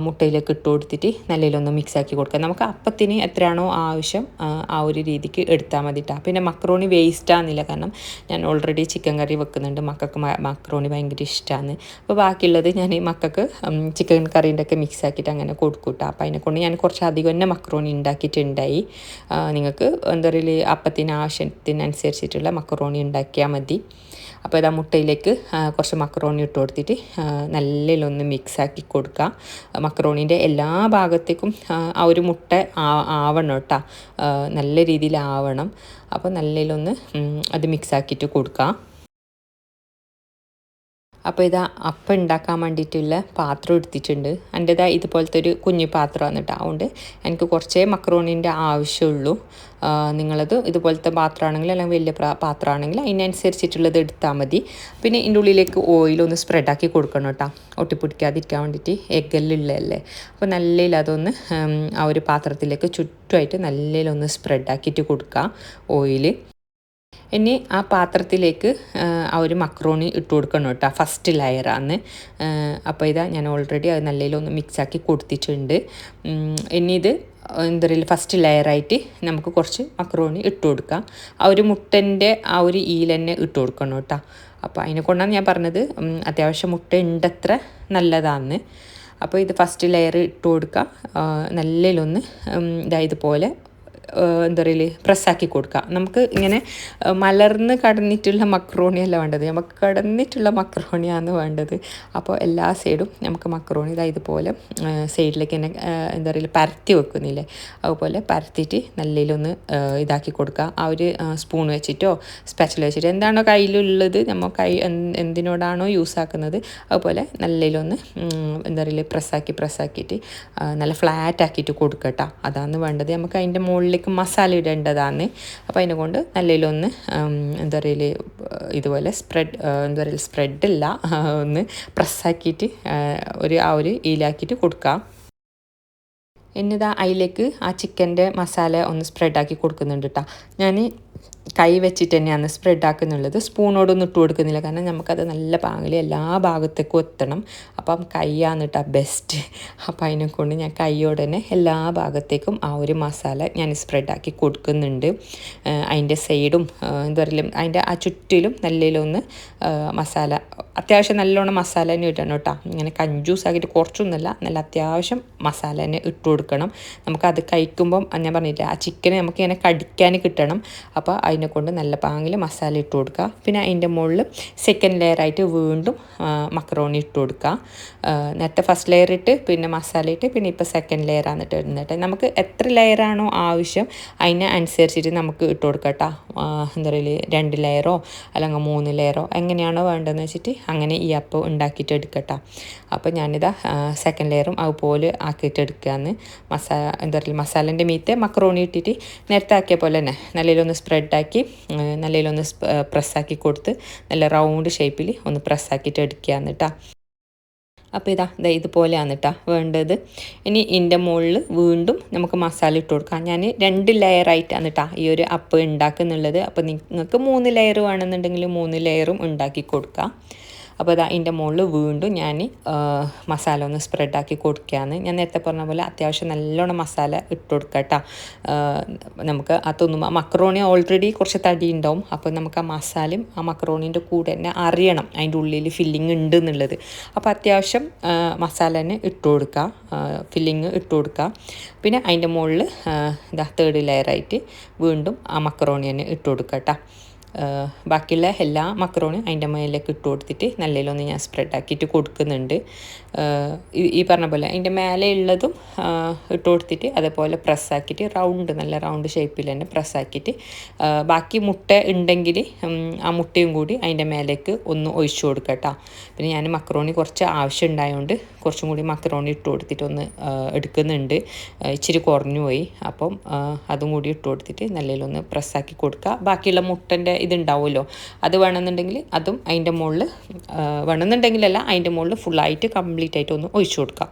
മുട്ടയിലേക്ക് ഇട്ട് കൊടുത്തിട്ട് നല്ലതിലൊന്ന് മിക്സാക്കി കൊടുക്കുക നമുക്ക് അപ്പത്തിന് എത്രയാണോ ആവശ്യം ആ ഒരു രീതിക്ക് എടുത്താൽ മതിട്ടാ. പിന്നെ മക്രോണി വേസ്റ്റ് ആകുന്നില്ല കാരണം ഞാൻ ഓൾറെഡി ചിക്കൻ കറി വെക്കുന്നുണ്ട്. മക്കൾക്ക് മക്രോണി ഭയങ്കര ഇഷ്ടമാണ് അപ്പോൾ ബാക്കിയുള്ളത് ഞാൻ മക്കൾക്ക് ചിക്കൻ കറീന്റെ ഒക്കെ മിക്സ് ആക്കിയിട്ട് അങ്ങനെ കൊടുക്കൂട്ടാ. അപ്പോൾ അതിനെക്കൊണ്ട് ഞാൻ കുറച്ച് അധികം തന്നെ മക്രോണി ഉണ്ടാക്കിയിട്ടുണ്ടായി. നിങ്ങൾക്ക് എന്താ പറയുക അപ്പത്തിന് ആവശ്യത്തിനനുസരിച്ചിട്ടുള്ള മക്രോണി ഉണ്ടാക്കിയാൽ മതി. അപ്പോൾ ഇതാ മുട്ടയിലേക്ക് കുറച്ച് മക്രോണി ഇട്ട് കൊടുത്തിട്ട് നല്ലതിലൊന്ന് മിക്സാക്കി കൊടുക്കുക. മക്രോണീന്റെ എല്ലാ ഭാഗത്തേക്കും ആ ഒരു മുട്ട ആവണം കേട്ടോ. നല്ല രീതിയിൽ ആവണം. അപ്പോൾ നല്ലതിലൊന്ന് അത് മിക്സാക്കിയിട്ട് കൊടുക്കുക. അപ്പോൾ ഇതാ അപ്പം ഉണ്ടാക്കാൻ വേണ്ടിയിട്ടുള്ള പാത്രം എടുത്തിട്ടുണ്ട്. എന്റെതാ ഇതുപോലത്തെ ഒരു കുഞ്ഞു പാത്രമാണ് കേട്ടോ. അതുകൊണ്ട് എനിക്ക് കുറച്ചേ മക്രോണിന്റെ ആവശ്യമുള്ളൂ. നിങ്ങളത് ഇതുപോലത്തെ പാത്രമാണെങ്കിൽ അല്ലെങ്കിൽ വലിയ പാത്രമാണെങ്കിൽ അതിനനുസരിച്ചിട്ടുള്ളത് എടുത്താൽ മതി. പിന്നെ ഇതിന്റെ ഉള്ളിലേക്ക് ഓയിലൊന്ന് സ്പ്രെഡാക്കി കൊടുക്കണം കേട്ടോ. ഒട്ടിപ്പിടിക്കാതിരിക്കാൻ വേണ്ടിയിട്ട് എഗ്ഗല്ലുള്ളതല്ലേ അപ്പോൾ നല്ല അതൊന്ന് ആ ഒരു പാത്രത്തിലേക്ക് ചുറ്റുമായിട്ട് നല്ലതിലൊന്ന് സ്പ്രെഡാക്കിയിട്ട് കൊടുക്കുക ഓയിൽ ഇനി ആ പാത്രത്തിലേക്ക് ആ ഒരു മക്രോണി ഇട്ട് കൊടുക്കണം കേട്ടോ. ഫസ്റ്റ് ലെയറാണ് അപ്പോൾ ഇതാ ഞാൻ ഓൾറെഡി അത് നല്ലതിലൊന്ന് മിക്സാക്കി കൊടുത്തിട്ടുണ്ട്. ഇനി ഇത് എന്താ പറയുക ഫസ്റ്റ് ലെയറായിട്ട് നമുക്ക് കുറച്ച് മക്രോണി ഇട്ട് കൊടുക്കാം. ആ ഒരു മുട്ടന്റെ ആ ഒരു ഈൽ തന്നെ ഇട്ട് കൊടുക്കണം കേട്ടോ. അപ്പോൾ അതിനെ കൊണ്ടാണ് ഞാൻ പറഞ്ഞത് അത്യാവശ്യം മുട്ട ഉണ്ടത്ര നല്ലതാണ് അപ്പോൾ ഇത് ഫസ്റ്റ് ലെയർ ഇട്ട് കൊടുക്കുക നല്ലതിലൊന്ന് ഇതായതുപോലെ എന്താ പറയൽ പ്രസ്സാക്കി കൊടുക്കുക നമുക്ക് ഇങ്ങനെ മലർന്ന് കടന്നിട്ടുള്ള മക്രോണിയല്ല വേണ്ടത്. നമുക്ക് കടന്നിട്ടുള്ള മക്രോണിയാണ് വേണ്ടത്. അപ്പോൾ എല്ലാ സൈഡും നമുക്ക് മക്രോണി ഇതാ ഇതുപോലെ സൈഡിലേക്ക് തന്നെ എന്താ പറയുക പരത്തി വെക്കുന്നില്ലേ? അതുപോലെ പരത്തിയിട്ട് നല്ലതിലൊന്ന് ഇതാക്കി കൊടുക്കുക ആ ഒരു സ്പൂൺ വെച്ചിട്ടോ സ്പെഷ്യൽ വെച്ചിട്ടോ എന്താണോ കയ്യിലുള്ളത് നമ്മൾ കൈ എന്തിനോടാണോ യൂസ് ആക്കുന്നത് അതുപോലെ നല്ലതിലൊന്ന് എന്താ പറയുക പ്രസ്സാക്കി പ്രസ്സാക്കിയിട്ട് നല്ല ഫ്ലാറ്റ് ആക്കിയിട്ട് കൊടുക്കട്ടോ. അതാണ് വേണ്ടത്. നമുക്ക് അതിന്റെ മുകളിലേക്ക് മസാല ഇടേണ്ടതാണ്. അപ്പോൾ അതിനെ കൊണ്ട് നല്ലതിലൊന്ന് എന്താ പറയുക ഇതുപോലെ സ്പ്രെഡ് എന്താ പറയുക സ്പ്രെഡില്ല ഒന്ന് പ്രസ്സാക്കിയിട്ട് ഒരു ആ ഒരു ഈലാക്കിയിട്ട് കൊടുക്കാം. എന്നിതാ അതിലേക്ക് ആ ചിക്കന്റെ മസാല ഒന്ന് സ്പ്രെഡാക്കി കൊടുക്കുന്നുണ്ട് കേട്ടോ ഞാൻ കൈ വെച്ചിട്ട് തന്നെയാണ് സ്പ്രെഡ് ആക്കുന്നുള്ളത്. സ്പൂണോടൊന്നും ഇട്ട് കൊടുക്കുന്നില്ല. കാരണം നമുക്കത് നല്ല പാങ്ങിൽ എല്ലാ ഭാഗത്തേക്കും എത്തണം. അപ്പം കൈയാണ് കേട്ടോ ബെസ്റ്റ് അപ്പം അതിനെ കൊണ്ട് ഞാൻ കൈയോടെ തന്നെ എല്ലാ ഭാഗത്തേക്കും ആ ഒരു മസാല ഞാൻ സ്പ്രെഡ് ആക്കി കൊടുക്കുന്നുണ്ട്. അതിന്റെ സൈഡും എന്താ പറയുക അതിന്റെ ആ ചുറ്റിലും നല്ലതിലൊന്ന് മസാല അത്യാവശ്യം നല്ലോണം മസാല തന്നെ ഇടണം കേട്ടോ. ഇങ്ങനെ കഞ്ചൂസ് ആക്കിയിട്ട് കുറച്ചൊന്നുമല്ല നല്ല അത്യാവശ്യം മസാല തന്നെ ഇട്ട് കൊടുക്കണം. നമുക്കത് കഴിക്കുമ്പം ഞാൻ പറഞ്ഞില്ല ആ ചിക്കനെ നമുക്ക് ഇങ്ങനെ കടിക്കാൻ കിട്ടണം. അപ്പോൾ അതിനെ കൊണ്ട് നല്ല പാങ്ങിൽ മസാല ഇട്ട് കൊടുക്കുക. പിന്നെ അതിന്റെ മുകളിൽ സെക്കൻഡ് ലെയർ ആയിട്ട് വീണ്ടും മക്രോണി ഇട്ട് കൊടുക്കുക. നേരത്തെ ഫസ്റ്റ് ലെയർ ഇട്ട് പിന്നെ മസാല ഇട്ട് പിന്നെ ഇപ്പോൾ സെക്കൻഡ് ലെയർ ആണിട്ട് ഇടുന്നിട്ട് നമുക്ക് എത്ര ലെയറാണോ ആവശ്യം അതിനെ അനുസരിച്ചിട്ട് നമുക്ക് ഇട്ട് കൊടുക്കാം കേട്ടോ. എന്താ പറയുക രണ്ട് ലെയറോ അല്ലെങ്കിൽ മൂന്ന് ലെയറോ എങ്ങനെയാണോ വേണ്ടതെന്ന് വെച്ചിട്ട് അങ്ങനെ ഈ അപ്പം ഉണ്ടാക്കിയിട്ട് എടുക്കട്ടോ. അപ്പോൾ ഞാനിതാ സെക്കൻഡ് ലെയറും അതുപോലെ ആക്കിയിട്ട് എടുക്കുകയാണ്. മസാല എന്താ പറയുക മസാലേന്റെ മീത്തെ മക്രോണി ഇട്ടിട്ട് നേരത്തെ ആക്കിയ പോലെ തന്നെ നല്ലതിലൊന്ന് സ്പ്രെഡാക്കി നല്ലതിലൊന്ന് പ്രസ്സാക്കി കൊടുത്ത് നല്ല റൗണ്ട് ഷേപ്പിൽ ഒന്ന് പ്രസ്സാക്കിയിട്ട് എടുക്കുകയാണ് കേട്ടോ അപ്പോൾ ഇതാ ഇതാ ഇതുപോലെയാണ് കേട്ടോ വേണ്ടത്. ഇനി ഇതിന്റെ മുകളിൽ വീണ്ടും നമുക്ക് മസാല ഇട്ട് കൊടുക്കാം. ഞാൻ രണ്ട് ലെയറായിട്ടാണ് കേട്ടോ ഈ ഒരു അപ്പ് ഉണ്ടാക്കുന്നുള്ളത്. അപ്പോൾ നിങ്ങൾക്ക് മൂന്ന് ലെയർ വേണമെന്നുണ്ടെങ്കിൽ മൂന്ന് ലെയറും ഉണ്ടാക്കി കൊടുക്കാം. അപ്പോൾ അത് അതിന്റെ മുകളിൽ വീണ്ടും ഞാൻ മസാല ഒന്ന് സ്പ്രെഡാക്കി കൊടുക്കുകയാണ്. ഞാൻ നേരത്തെ പറഞ്ഞ പോലെ അത്യാവശ്യം നല്ലോണം മസാല ഇട്ട് കൊടുക്കുക നമുക്ക് അതൊന്നും മക്രോണി ഓൾറെഡി കുറച്ച് തടി ഉണ്ടാവും. അപ്പോൾ നമുക്ക് ആ മസാലയും ആ മക്രോണീന്റെ കൂടെ തന്നെ അറിയണം അതിന്റെ ഉള്ളിൽ ഫില്ലിങ് ഉണ്ട് എന്നുള്ളത്. അപ്പോൾ അത്യാവശ്യം മസാല തന്നെ ഇട്ട് കൊടുക്കുക. ഫില്ലിങ് ഇട്ട് കൊടുക്കുക. പിന്നെ അതിന്റെ മുകളിൽ ഇതാ തേർഡ് ലെയറായിട്ട് വീണ്ടും ആ മക്രോണി തന്നെ ഇട്ട് കൊടുക്കുക കേട്ടോ ബാക്കിയുള്ള എല്ലാ മക്രോണും അതിന്റെ മേലേക്ക് ഇട്ട് കൊടുത്തിട്ട് നല്ലതിലൊന്ന് ഞാൻ സ്പ്രെഡ് ആക്കിയിട്ട് കൊടുക്കുന്നുണ്ട്. ഈ പറഞ്ഞ പോലെ അതിന്റെ മേലെ ഉള്ളതും ഇട്ട് കൊടുത്തിട്ട് അതേപോലെ പ്രസ്സാക്കിയിട്ട് റൗണ്ട് നല്ല റൗണ്ട് ഷേപ്പിൽ തന്നെ പ്രസ്സാക്കിയിട്ട് ബാക്കി മുട്ട ഉണ്ടെങ്കിൽ ആ മുട്ടയും കൂടി അതിന്റെ മേലേക്ക് ഒന്ന് ഒഴിച്ചു കൊടുക്കാം കേട്ടോ. പിന്നെ ഞാൻ മക്രോണി കുറച്ച് ആവശ്യം ഉണ്ടായതുകൊണ്ട് കുറച്ചും കൂടി മക്കറോണി ഇട്ട് കൊടുത്തിട്ട് ഒന്ന് എടുക്കുന്നുണ്ട്. ഇച്ചിരി കുറഞ്ഞു പോയി. അപ്പം അതും കൂടി ഇട്ട് കൊടുത്തിട്ട് നല്ലതിലൊന്ന് പ്രസ്സാക്കി കൊടുക്കുക. ബാക്കിയുള്ള മുട്ടന്റെ ഇതുണ്ടാവുമല്ലോ. അത് വേണമെന്നുണ്ടെങ്കിൽ അതും അതിന്റെ മുകളിൽ വേണമെന്നുണ്ടെങ്കിലല്ല അതിന്റെ മുകളിൽ ഫുള്ളായിട്ട് കംപ്ലീറ്റ് ആയിട്ട് ഒന്ന് ഒഴിച്ചു കൊടുക്കാം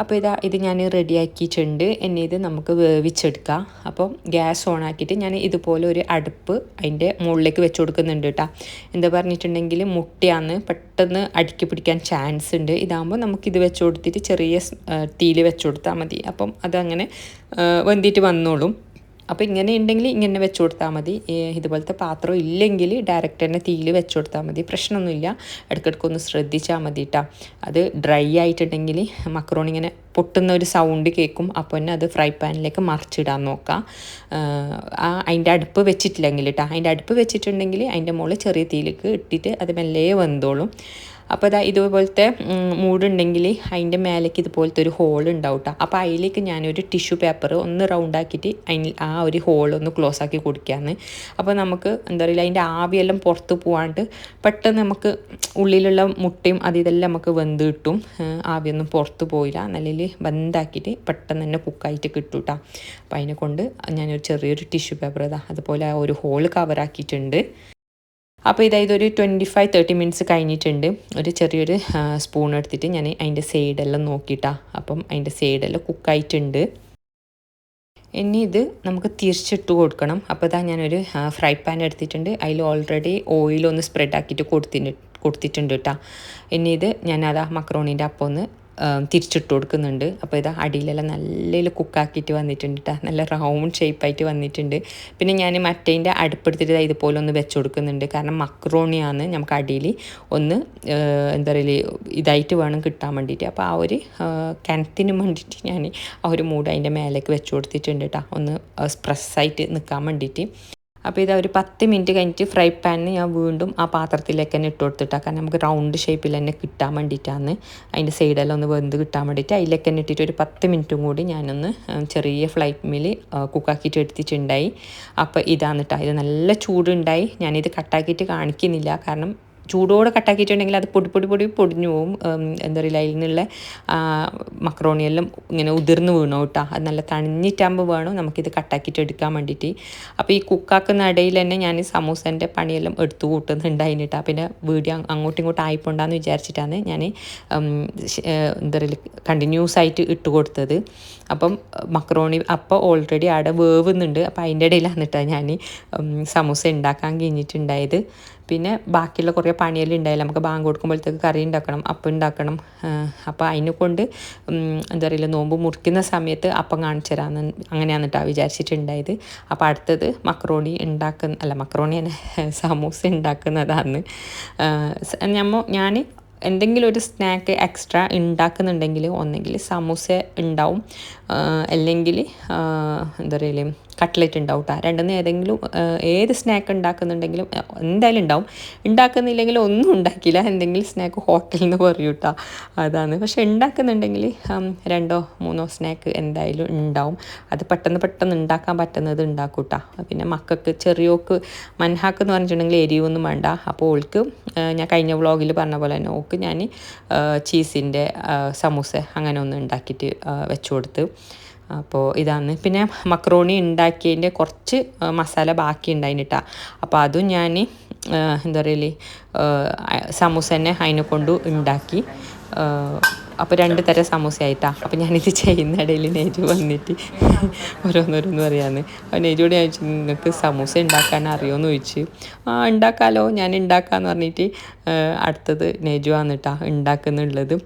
അപ്പോൾ ഇതാ ഇത് ഞാൻ റെഡിയാക്കിയിട്ടുണ്ട്. എന്നെ ഇത് നമുക്ക് വേവിച്ചെടുക്കാം. അപ്പോൾ ഗ്യാസ് ഓൺ ആക്കിയിട്ട് ഞാൻ ഇതുപോലെ ഒരു അടുപ്പ് അതിന്റെ മുകളിലേക്ക് വെച്ച് കൊടുക്കുന്നുണ്ട് കേട്ടോ. എന്താ പറഞ്ഞിട്ടുണ്ടെങ്കിൽ മുട്ടയാന്ന് പെട്ടെന്ന് അടുക്കി പിടിക്കാൻ ചാൻസ് ഉണ്ട്. ഇതാകുമ്പോൾ നമുക്കിത് വെച്ച് കൊടുത്തിട്ട് ചെറിയ തീയിൽ വെച്ച് കൊടുത്താൽ മതി. അപ്പം അതങ്ങനെ വെന്തിട്ട് വന്നോളും. അപ്പോൾ ഇങ്ങനെ ഉണ്ടെങ്കിൽ ഇങ്ങനെ വെച്ച് കൊടുത്താൽ മതി. ഇതുപോലത്തെ പാത്രം ഇല്ലെങ്കിൽ ഡയറക്റ്റ് തന്നെ തീയിൽ വെച്ച് കൊടുത്താൽ മതി. പ്രശ്നമൊന്നുമില്ല. ഇടയ്ക്കിടയ്ക്ക് ഒന്ന് ശ്രദ്ധിച്ചാൽ മതി കേട്ടോ അത് ഡ്രൈ ആയിട്ടുണ്ടെങ്കിൽ മക്രോൺ ഇങ്ങനെ പൊട്ടുന്ന ഒരു സൗണ്ട് കേൾക്കും അപ്പോൾ തന്നെ അത് ഫ്രൈ പാനിലേക്ക് മറിച്ചിടാൻ നോക്കാം. ആ അതിന്റെ അടുപ്പ് വെച്ചിട്ടില്ലെങ്കിൽ കേട്ടോ അതിന്റെ അടുപ്പ് വെച്ചിട്ടുണ്ടെങ്കിൽ അതിന്റെ മുകളിൽ ചെറിയ തീയിലേക്ക് ഇട്ടിട്ട് അത് മെല്ലെ വെന്തോളും. അപ്പോൾ ഇതാ ഇതുപോലത്തെ മൂടുണ്ടെങ്കിൽ അതിന്റെ മേലേക്ക് ഇതുപോലത്തെ ഒരു ഹോൾ ഉണ്ടാവും കേട്ടോ അപ്പോൾ അതിലേക്ക് ഞാനൊരു ടിഷ്യൂ പേപ്പർ ഒന്ന് റൗണ്ട് ആക്കിയിട്ട് അതിന് ആ ഒരു ഹോൾ ഒന്ന് ക്ലോസ് ആക്കി കൊടുക്കുകയാണ് അപ്പോൾ നമുക്ക് എന്താ പറയുക അതിന്റെ ആവിയെല്ലാം പുറത്ത് പോകാണ്ട് പെട്ടെന്ന് നമുക്ക് ഉള്ളിലുള്ള മുട്ടയും അത് ഇതെല്ലാം നമുക്ക് വെന്ത് കിട്ടും. ആവിയൊന്നും പുറത്ത് പോയില്ല. നല്ല വെന്താക്കിയിട്ട് പെട്ടെന്ന് തന്നെ കുക്കായിട്ട് കിട്ടും കേട്ടോ അപ്പോൾ അതിനെ കൊണ്ട് ഞാനൊരു ചെറിയൊരു ടിഷ്യൂ പേപ്പർ ഇതാ അതുപോലെ ആ ഒരു ഹോൾ കവറാക്കിയിട്ടുണ്ട് അപ്പോൾ ഇതായത് ഒരു ട്വന്റി ഫൈവ് തേർട്ടി മിനിറ്റ്സ് കഴിഞ്ഞിട്ടുണ്ട്. ഒരു ചെറിയൊരു സ്പൂൺ എടുത്തിട്ട് ഞാൻ അതിന്റെ സൈഡെല്ലാം നോക്കിയിട്ടാ. അപ്പം അതിന്റെ സൈഡെല്ലാം കുക്കായിട്ടുണ്ട് ഇനി ഇത് നമുക്ക് തിരിച്ചിട്ട് കൊടുക്കണം. അപ്പോൾ ഇതാ ഞാനൊരു ഫ്രൈ പാൻ എടുത്തിട്ടുണ്ട്. അതിൽ ഓൾറെഡി ഓയിലൊന്ന് സ്പ്രെഡ് ആക്കിയിട്ട് കൊടുത്തിട്ട് കൊടുത്തിട്ടുണ്ട് കേട്ടോ. ഇനി ഇത് ഞാനതാ മക്രോണീന്റെ അപ്പം ഒന്ന് തിരിച്ചിട്ട് കൊടുക്കുന്നുണ്ട്. അപ്പോൾ ഇത് അടിയിലെല്ലാം നല്ല കുക്കാക്കിയിട്ട് വന്നിട്ടുണ്ട് കേട്ടോ നല്ല റൗണ്ട് ഷേപ്പായിട്ട് വന്നിട്ടുണ്ട്. പിന്നെ ഞാൻ മറ്റേന്റെ അടുപ്പെടുത്തിട്ട് ഇതുപോലെ ഒന്ന് വെച്ച് കൊടുക്കുന്നുണ്ട്. കാരണം മക്രോണിയാണ് നമുക്ക് അടിയിൽ ഒന്ന് എന്താ പറയുക ഇതായിട്ട് വേണം കിട്ടാൻ വേണ്ടിയിട്ട്. അപ്പോൾ ആ ഒരു കിണത്തിന് വേണ്ടിയിട്ട് ഞാൻ ആ ഒരു മൂട് അതിന്റെ മേലേക്ക് വെച്ച് കൊടുത്തിട്ടുണ്ട് കേട്ടോ ഒന്ന് സ്പ്രെസ്സായിട്ട് നിൽക്കാൻ വേണ്ടിയിട്ട്. അപ്പോൾ ഇത് ഒരു പത്ത് മിനിറ്റ് കഴിഞ്ഞിട്ട് ഫ്രൈ പാനിന് ഞാൻ വീണ്ടും ആ പാത്രത്തിലേക്ക് തന്നെ ഇട്ട് കൊടുത്തിട്ടാണ് കാരണം നമുക്ക് റൗണ്ട് ഷേപ്പിൽ തന്നെ കിട്ടാൻ വേണ്ടിയിട്ടാണ് അതിന്റെ സൈഡെല്ലാം ഒന്ന് വെന്ത് കിട്ടാൻ വേണ്ടിയിട്ട് അതിലേക്ക് തന്നെ ഇട്ടിട്ട് ഒരു പത്ത് മിനിറ്റും കൂടി ഞാനൊന്ന് ചെറിയ ഫ്ലൈമിൽ കുക്കാക്കിയിട്ട് എടുത്തിട്ടുണ്ടായി. അപ്പോൾ ഇതാണ് കേട്ടോ ഇത് നല്ല ചൂടുണ്ടായി. ഞാനിത് കട്ടാക്കിയിട്ട് കാണിക്കുന്നില്ല. കാരണം ചൂടോടെ കട്ടാക്കിയിട്ടുണ്ടെങ്കിൽ അത് പൊടി പൊടി പൊടി പൊടിഞ്ഞു പോവും. എന്താ പറയുക അതിൽ നിന്നുള്ള മക്രോണിയെല്ലാം ഇങ്ങനെ ഉതിർന്നു വീണു കേട്ടോ. അത് നല്ല തണിഞ്ഞിട്ടാകുമ്പോൾ വേണം നമുക്കിത് കട്ടാക്കിയിട്ട് എടുക്കാൻ വേണ്ടിയിട്ട്. അപ്പോൾ ഈ കുക്കാക്കുന്ന ഇടയിൽ തന്നെ ഞാൻ സമൂസന്റെ പണിയെല്ലാം എടുത്തു കൂട്ടുന്നുണ്ടായിന് കേട്ടോ പിന്നെ വീഡിയോ അങ്ങോട്ടും ഇങ്ങോട്ടും ആയിപ്പോണ്ടാന്ന് വിചാരിച്ചിട്ടാണ് ഞാൻ എന്താ പറയുക കണ്ടിന്യൂസ് ആയിട്ട് ഇട്ട് കൊടുത്തത്. അപ്പം മക്രോണി അപ്പോൾ ഓൾറെഡി അവിടെ വേവുന്നുണ്ട്. അപ്പോൾ അതിന്റെ ഇടയിലാണ് കേട്ടോ ഞാൻ സമൂസ ഉണ്ടാക്കാൻ കഴിഞ്ഞിട്ടുണ്ടായത്. പിന്നെ ബാക്കിയുള്ള കുറേ പണിയെല്ലാം ഉണ്ടായില്ല? നമുക്ക് ബാങ്ക് കൊടുക്കുമ്പോഴത്തേക്ക് കറി ഉണ്ടാക്കണം അപ്പം ഉണ്ടാക്കണം. അപ്പോൾ അതിനെ കൊണ്ട് എന്താ പറയുക നോമ്പ് മുറിക്കുന്ന സമയത്ത് അപ്പം കാണിച്ചു തരാമെന്ന് അങ്ങനെയാണ് വിചാരിച്ചിട്ടുണ്ടായത്. അപ്പോൾ അടുത്തത് മക്രോണി ഉണ്ടാക്കുന്ന അല്ല മക്രോണി തന്നെ സമൂസ ഉണ്ടാക്കുന്നതാണ് ഞമ്മ ഞാൻ എന്തെങ്കിലും ഒരു സ്നാക്ക് എക്സ്ട്രാ ഉണ്ടാക്കുന്നുണ്ടെങ്കിൽ ഒന്നെങ്കിൽ സമൂസ ഉണ്ടാവും. അല്ലെങ്കിൽ എന്താ പറയുക കട്ട്ലറ്റ് ഉണ്ടാവും കേട്ടോ രണ്ടെന്ന് ഏതെങ്കിലും ഏത് സ്നാക്ക് ഉണ്ടാക്കുന്നുണ്ടെങ്കിലും എന്തായാലും ഉണ്ടാവും. ഉണ്ടാക്കുന്നില്ലെങ്കിൽ ഒന്നും ഉണ്ടാക്കില്ല എന്തെങ്കിലും സ്നാക്ക് ഹോട്ടലിൽ നിന്ന് പറയൂ കേട്ടോ അതാണ്. പക്ഷെ ഉണ്ടാക്കുന്നുണ്ടെങ്കിൽ രണ്ടോ മൂന്നോ സ്നാക്ക് എന്തായാലും ഉണ്ടാവും. അത് പെട്ടെന്ന് പെട്ടെന്ന് ഉണ്ടാക്കാൻ പറ്റുന്നത് ഉണ്ടാക്കും കേട്ടോ പിന്നെ മക്കൾക്ക് ചെറിയോക്ക് മൻഹാക്ക് എന്ന് പറഞ്ഞിട്ടുണ്ടെങ്കിൽ എരിവൊന്നും വേണ്ട. അപ്പോൾ ഓൾക്ക് ഞാൻ കഴിഞ്ഞ വ്ളോഗിൽ പറഞ്ഞ പോലെ തന്നെ ഓക്ക് ഞാൻ ചീസിന്റെ സമൂസ അങ്ങനെ ഒന്ന് ഉണ്ടാക്കിയിട്ട് വെച്ചു കൊടുത്ത് അപ്പോൾ ഇതാണ്. പിന്നെ മക്രോണി ഉണ്ടാക്കിയതിന്റെ കുറച്ച് മസാല ബാക്കി ഉണ്ടായിട്ടാ അപ്പോൾ അതും ഞാൻ എന്താ പറയൽ സമൂസ തന്നെ അതിനെ കൊണ്ട് ഉണ്ടാക്കി. അപ്പോൾ രണ്ട് തരം സമൂസ ആയിട്ടാ അപ്പോൾ ഞാനിത് ചെയ്യുന്ന ഇടയിൽ നെജു വന്നിട്ട് ഓരോന്നോരോന്ന് പറയാന്ന് അപ്പോൾ നെജുയോട് ഞാൻ ചോദിച്ചു നിങ്ങൾക്ക് സമൂസ ഉണ്ടാക്കാൻ അറിയുമെന്ന് ചോദിച്ചു. ആ ഉണ്ടാക്കാമല്ലോ ഞാൻ ഉണ്ടാക്കാമെന്ന് പറഞ്ഞിട്ട് അടുത്തത് നെജു വന്നിട്ടാ ഉണ്ടാക്കുന്നുള്ളത്.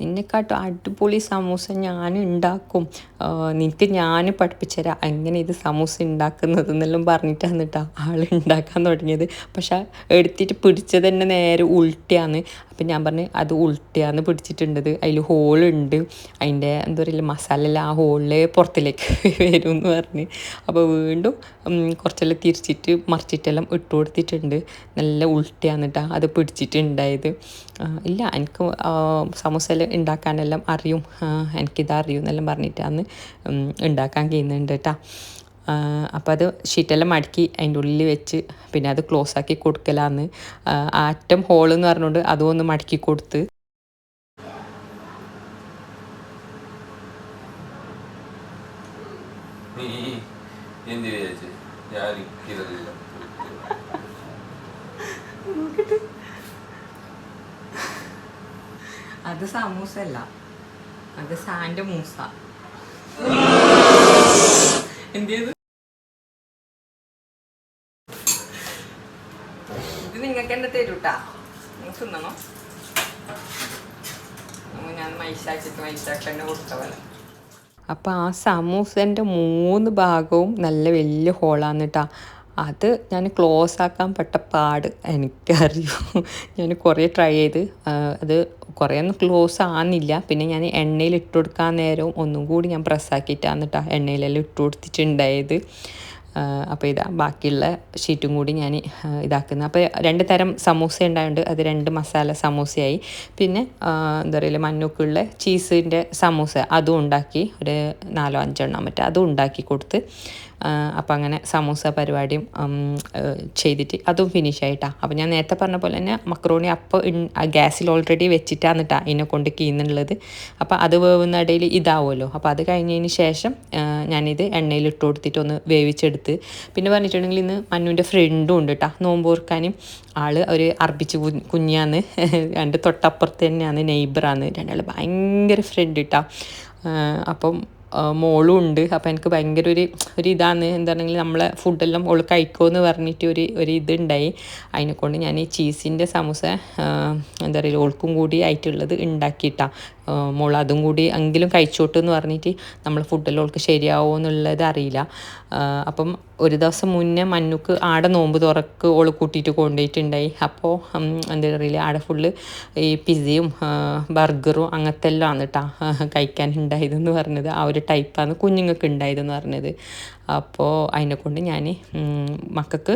നിന്നെക്കാട്ടും അടിപൊളി സമൂസ ഞാൻ ഉണ്ടാക്കും. നിനക്ക് ഞാൻ പഠിപ്പിച്ചുതരാം. എങ്ങനെ ഇത് സമൂസ ഉണ്ടാക്കുന്നത് എന്നെല്ലാം പറഞ്ഞിട്ടാണ് കേട്ടോ ആൾ ഉണ്ടാക്കാൻ തുടങ്ങിയത്. പക്ഷെ എടുത്തിട്ട് പിടിച്ചത് തന്നെ നേരെ ഉൾട്ടിയാണ് അപ്പം ഞാൻ പറഞ്ഞ് അത് ഉൾട്ടിയാന്ന് പിടിച്ചിട്ടുണ്ടത് അതിൽ ഹോളുണ്ട് അതിന്റെ എന്താ പറയുക മസാല ആ ഹോളിലെ പുറത്തിലേക്ക് വരും എന്ന് പറഞ്ഞ്. അപ്പോൾ വീണ്ടും കുറച്ചെല്ലാം തിരിച്ചിട്ട് മറിച്ചിട്ടെല്ലാം ഇട്ട് കൊടുത്തിട്ടുണ്ട്. നല്ല ഉൾട്ടിയാന്നിട്ടാണ് അത് പിടിച്ചിട്ടുണ്ടായത്. ഇല്ല എനിക്ക് സമൂസ ഉണ്ടാക്കാനെല്ലാം അറിയും. എനിക്കിതറിയും എന്നെല്ലാം പറഞ്ഞിട്ടാണ് ഉണ്ടാക്കാൻ കഴിയുന്നുണ്ട് കേട്ടോ അപ്പോൾ അത് ഷീറ്റെല്ലാം മടക്കി അതിന്റെ ഉള്ളിൽ വെച്ച് പിന്നെ അത് ക്ലോസ് ആക്കി കൊടുക്കലാന്ന്. ആറ്റം ഹോൾ എന്ന് പറഞ്ഞുകൊണ്ട് അതും ഒന്ന് മടക്കി കൊടുത്ത്. അത് സമൂസ അല്ല അത് സാന്റെ മൂസ. എന്ത് ഇത് തരൂട്ടാ നിങ്ങൾക്ക് തിന്നണോ? ഞാൻ മൈസാക്കിട്ട് മൈസാക്കന്നെ കൊടുത്ത പോലെ. അപ്പോൾ ആ സമൂസന്റെ മൂന്ന് ഭാഗവും നല്ല വലിയ ഹോളാണ് കേട്ടോ അത് ഞാൻ ക്ലോസ് ആക്കാൻ പെട്ട പാട് എനിക്കറിയൂ. ഞാൻ കുറേ ട്രൈ ചെയ്ത് അത് കുറേ ഒന്നും ക്ലോസ് ആകുന്നില്ല പിന്നെ ഞാൻ എണ്ണയിൽ ഇട്ട് കൊടുക്കാൻ നേരവും ഒന്നും കൂടി ഞാൻ പ്രസ്സാക്കിയിട്ടാണ് കേട്ടോ എണ്ണയിലെല്ലാം ഇട്ട് കൊടുത്തിട്ടുണ്ടായത്. അപ്പോൾ ഇതാ ബാക്കിയുള്ള ഷീറ്റും കൂടി ഞാൻ ഇതാക്കുന്നത് അപ്പോൾ രണ്ട് തരം സമൂസ ഉണ്ടായതുകൊണ്ട് അത് രണ്ട് മസാല സമൂസയായി. പിന്നെ എന്താ പറയുക മഞ്ഞൊക്കെയുള്ള ചീസിന്റെ സമൂസ. അതും ഉണ്ടാക്കി ഒരു നാലോ അഞ്ചെണ്ണം മറ്റേ അതും ഉണ്ടാക്കി കൊടുത്ത് അപ്പം അങ്ങനെ സമൂസ പരിപാടിയും ചെയ്തിട്ട് അതും ഫിനിഷ് ആയിട്ടാണ് അപ്പം ഞാൻ നേരത്തെ പറഞ്ഞ പോലെ തന്നെ മക്രോണി അപ്പോൾ ഗ്യാസിൽ ഓൾറെഡി വെച്ചിട്ടാണ് കേട്ടോ ഇതിനെ കൊണ്ട് കീന്നുള്ളത് അപ്പോൾ അത് വേവുന്ന ഇടയിൽ ഇതാവുമല്ലോ അപ്പോൾ അത് കഴിഞ്ഞതിന് ശേഷം ഞാനിത് എണ്ണയിൽ ഇട്ട് കൊടുത്തിട്ട് ഒന്ന് വേവിച്ചെടുത്ത്. പിന്നെ പറഞ്ഞിട്ടുണ്ടെങ്കിൽ ഇന്ന് മനുവിന്റെ ഫ്രണ്ടും ഉണ്ട് കേട്ടോ നോമ്പോർക്കാനും ആൾ ഒരു അർപ്പിച്ച് കുഞ്ഞാന്ന്. എന്റെ തൊട്ടപ്പുറത്ത് തന്നെയാണ് നെയ്ബറാണ് രണ്ടാൾ ഭയങ്കര ഫ്രണ്ട് കേട്ടോ അപ്പം മോളും ഉണ്ട് അപ്പോൾ എനിക്ക് ഭയങ്കര ഒരു ഒരു ഇതാണ്. എന്താണെങ്കിൽ നമ്മളെ ഫുഡെല്ലാം ഓൾ കഴിക്കുമെന്ന് പറഞ്ഞിട്ട് ഒരു ഒരു ഇതുണ്ടായി. അതിനെക്കൊണ്ട് ഞാൻ ഈ ചീസിന്റെ സമൂസ എന്താ പറയുക ഓൾക്കും കൂടി ആയിട്ടുള്ളത് ഉണ്ടാക്കിയിട്ടാണ് മോൾ അതും കൂടി എങ്കിലും കഴിച്ചോട്ട് എന്ന് പറഞ്ഞിട്ട് നമ്മൾ ഫുഡെല്ലാം ഓൾക്ക് ശരിയാവോ എന്നുള്ളത് അറിയില്ല. അപ്പം ഒരു ദിവസം മുന്നേ മഞ്ഞുക്ക് ആടെ നോമ്പ് തുറക്ക് ഓൾ കൂട്ടിയിട്ട് കൊണ്ടുപോയിട്ടുണ്ടായി. അപ്പോൾ എന്താ അറിയില്ല ആടെ ഫുള്ള് ഈ പിസയും ബർഗറും അങ്ങനത്തെ എല്ലാം ആണ് കേട്ടോ കഴിക്കാൻ ഉണ്ടായതെന്ന് പറഞ്ഞത്. ആ ഒരു ടൈപ്പാണ് കുഞ്ഞുങ്ങൾക്ക് ഉണ്ടായതെന്ന് പറഞ്ഞത്. അപ്പോൾ അതിനെ കൊണ്ട് ഞാൻ മക്കൾക്ക്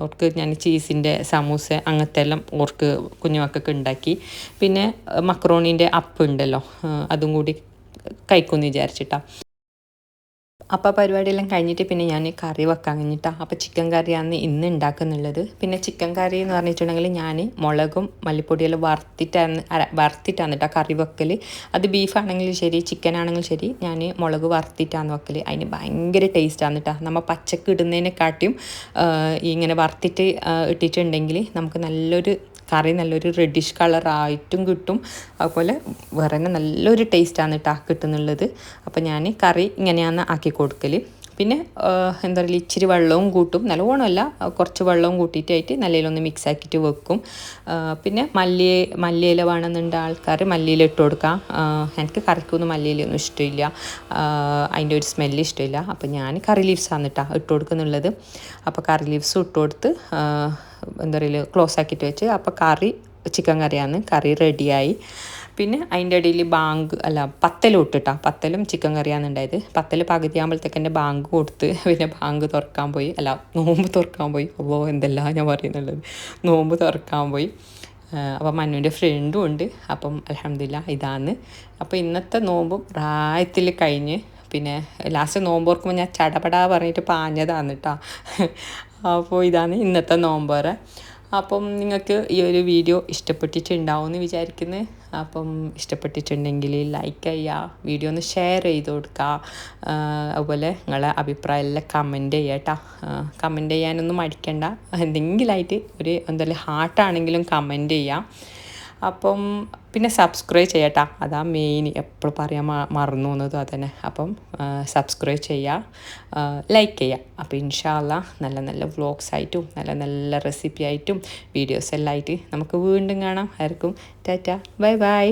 ഓർക്ക് ഞാൻ ചീസിന്റെ സമൂസ അങ്ങനത്തെ എല്ലാം ഓർക്ക് കുഞ്ഞു മക്കൾക്ക് ഉണ്ടാക്കി പിന്നെ മക്രോണീന്റെ അപ്പ് ഉണ്ടല്ലോ അതും കൂടി കഴിക്കുമെന്ന് വിചാരിച്ചിട്ടാണ് അപ്പോൾ പരിപാടിയെല്ലാം കഴിഞ്ഞിട്ട് പിന്നെ ഞാൻ കറി വെക്കാൻ കഴിഞ്ഞിട്ടാണ് അപ്പോൾ ചിക്കൻ കറിയാണ് ഇന്ന് ഉണ്ടാക്കുന്നുള്ളത് പിന്നെ ചിക്കൻ കറി എന്ന് പറഞ്ഞിട്ടുണ്ടെങ്കിൽ ഞാൻ മുളകും മല്ലിപ്പൊടിയെല്ലാം വറുത്തിട്ടാണ് വറുത്തിട്ടാണ് കേട്ടോ കറി വെക്കൽ അത് ബീഫാണെങ്കിലും ശരി ചിക്കൻ ആണെങ്കിലും ശരി ഞാൻ മുളക് വറുത്തിട്ടാണ് വെക്കൽ അതിന് ഭയങ്കര ടേസ്റ്റാണ് കേട്ടോ നമ്മൾ പച്ചക്ക് ഇടുന്നതിനെക്കാട്ടിയും ഇങ്ങനെ വറുത്തിട്ട് ഇട്ടിട്ടുണ്ടെങ്കിൽ നമുക്ക് നല്ലൊരു കറി നല്ലൊരു റെഡിഷ് കളറായിട്ടും കിട്ടും. അതുപോലെ വേറെ തന്നെ നല്ലൊരു ടേസ്റ്റാണ് കേട്ടോ കിട്ടുന്നുള്ളത്. അപ്പോൾ ഞാൻ കറി ഇങ്ങനെയാണ് ആക്കി കൊടുക്കൽ പിന്നെ എന്താ പറയുക ഇച്ചിരി വെള്ളവും കൂട്ടും. നല്ലവണ്ണമല്ല കുറച്ച് വെള്ളവും കൂട്ടിയിട്ടായിട്ട് നല്ലയിലൊന്ന് മിക്സ് ആക്കിയിട്ട് വെക്കും പിന്നെ മല്ലി മല്ലിയില വേണമെന്നുണ്ട് ആൾക്കാർ മല്ലിയില ഇട്ട് കൊടുക്കാം. എനിക്ക് കറിക്കൊന്നും മല്ലിയിലൊന്നും ഇഷ്ടമില്ല. അതിന്റെ ഒരു സ്മെല്ല് ഇഷ്ടമില്ല. അപ്പോൾ ഞാൻ കറി ലീവ്സാണ് കേട്ടോ ഇട്ട് കൊടുക്കുന്നുള്ളത്. അപ്പോൾ കറി ലീവ്സ് ഇട്ട് കൊടുത്ത് എന്താ പറയുക ക്ലോസ് ആക്കിയിട്ട് വെച്ച്. അപ്പോൾ കറി ചിക്കൻ കറിയാണ്. കറി റെഡിയായി. പിന്നെ അതിന്റെ ഇടയിൽ ബാങ്ക് അല്ല പത്തലും ഇട്ടിട്ടാ. പത്തലും ചിക്കൻ കറിയാണ് ഉണ്ടായത് പത്തൽ പകുതി ആകുമ്പോഴത്തേക്ക് ബാങ്ക് കൊടുത്ത് പിന്നെ ബാങ്ക് തുറക്കാൻ പോയി. അല്ല നോമ്പ് തുറക്കാൻ പോയി. അപ്പോൾ എന്തെല്ലാം ഞാൻ പറയുന്നുള്ളത്. നോമ്പ് തുറക്കാൻ പോയി. അപ്പം മനുവിന്റെ ഫ്രണ്ടും ഉണ്ട്. അപ്പം അലഹമില്ല ഇതാണ് അപ്പോൾ ഇന്നത്തെ നോമ്പും പ്രായത്തിൽ കഴിഞ്ഞ് പിന്നെ ലാസ്റ്റ് നോമ്പ് ഓർക്കുമ്പോൾ ഞാൻ ചടപടാ പറഞ്ഞിട്ട് പാഞ്ഞതാണ് കേട്ടോ അപ്പോൾ ഇതാണ് ഇന്നത്തെ നോമ്പോറ അപ്പം നിങ്ങൾക്ക് ഈ ഒരു വീഡിയോ ഇഷ്ടപ്പെട്ടിട്ടുണ്ടാവും എന്ന് വിചാരിക്കുന്നു. അപ്പം ഇഷ്ടപ്പെട്ടിട്ടുണ്ടെങ്കിൽ ലൈക്ക് ചെയ്യുക വീഡിയോ ഒന്ന് ഷെയർ ചെയ്ത് കൊടുക്കുക. അതുപോലെ നിങ്ങളെ അഭിപ്രായം എല്ലാം കമന്റ് ചെയ്യുക കേട്ടോ കമന്റ് ചെയ്യാനൊന്നും മടിക്കണ്ട. എന്തെങ്കിലുമായിട്ട് ഒരു എന്തായാലും ഹാർട്ടാണെങ്കിലും കമന്റ് ചെയ്യാം അപ്പം പിന്നെ സബ്സ്ക്രൈബ് ചെയ്യട്ടാ. അതാ മെയിൻ എപ്പോഴും പറയാൻ മറന്നു പോകുന്നത് അതന്നെ. അപ്പം സബ്സ്ക്രൈബ് ചെയ്യുക ലൈക്ക് ചെയ്യുക അപ്പോൾ ഇൻഷാല്ല നല്ല നല്ല വ്ളോഗ്സ് ആയിട്ടും നല്ല നല്ല റെസിപ്പി ആയിട്ടും വീഡിയോസ് എല്ലാം ആയിട്ട് നമുക്ക് വീണ്ടും കാണാം. ആർക്കും ടാറ്റ. Bye bye.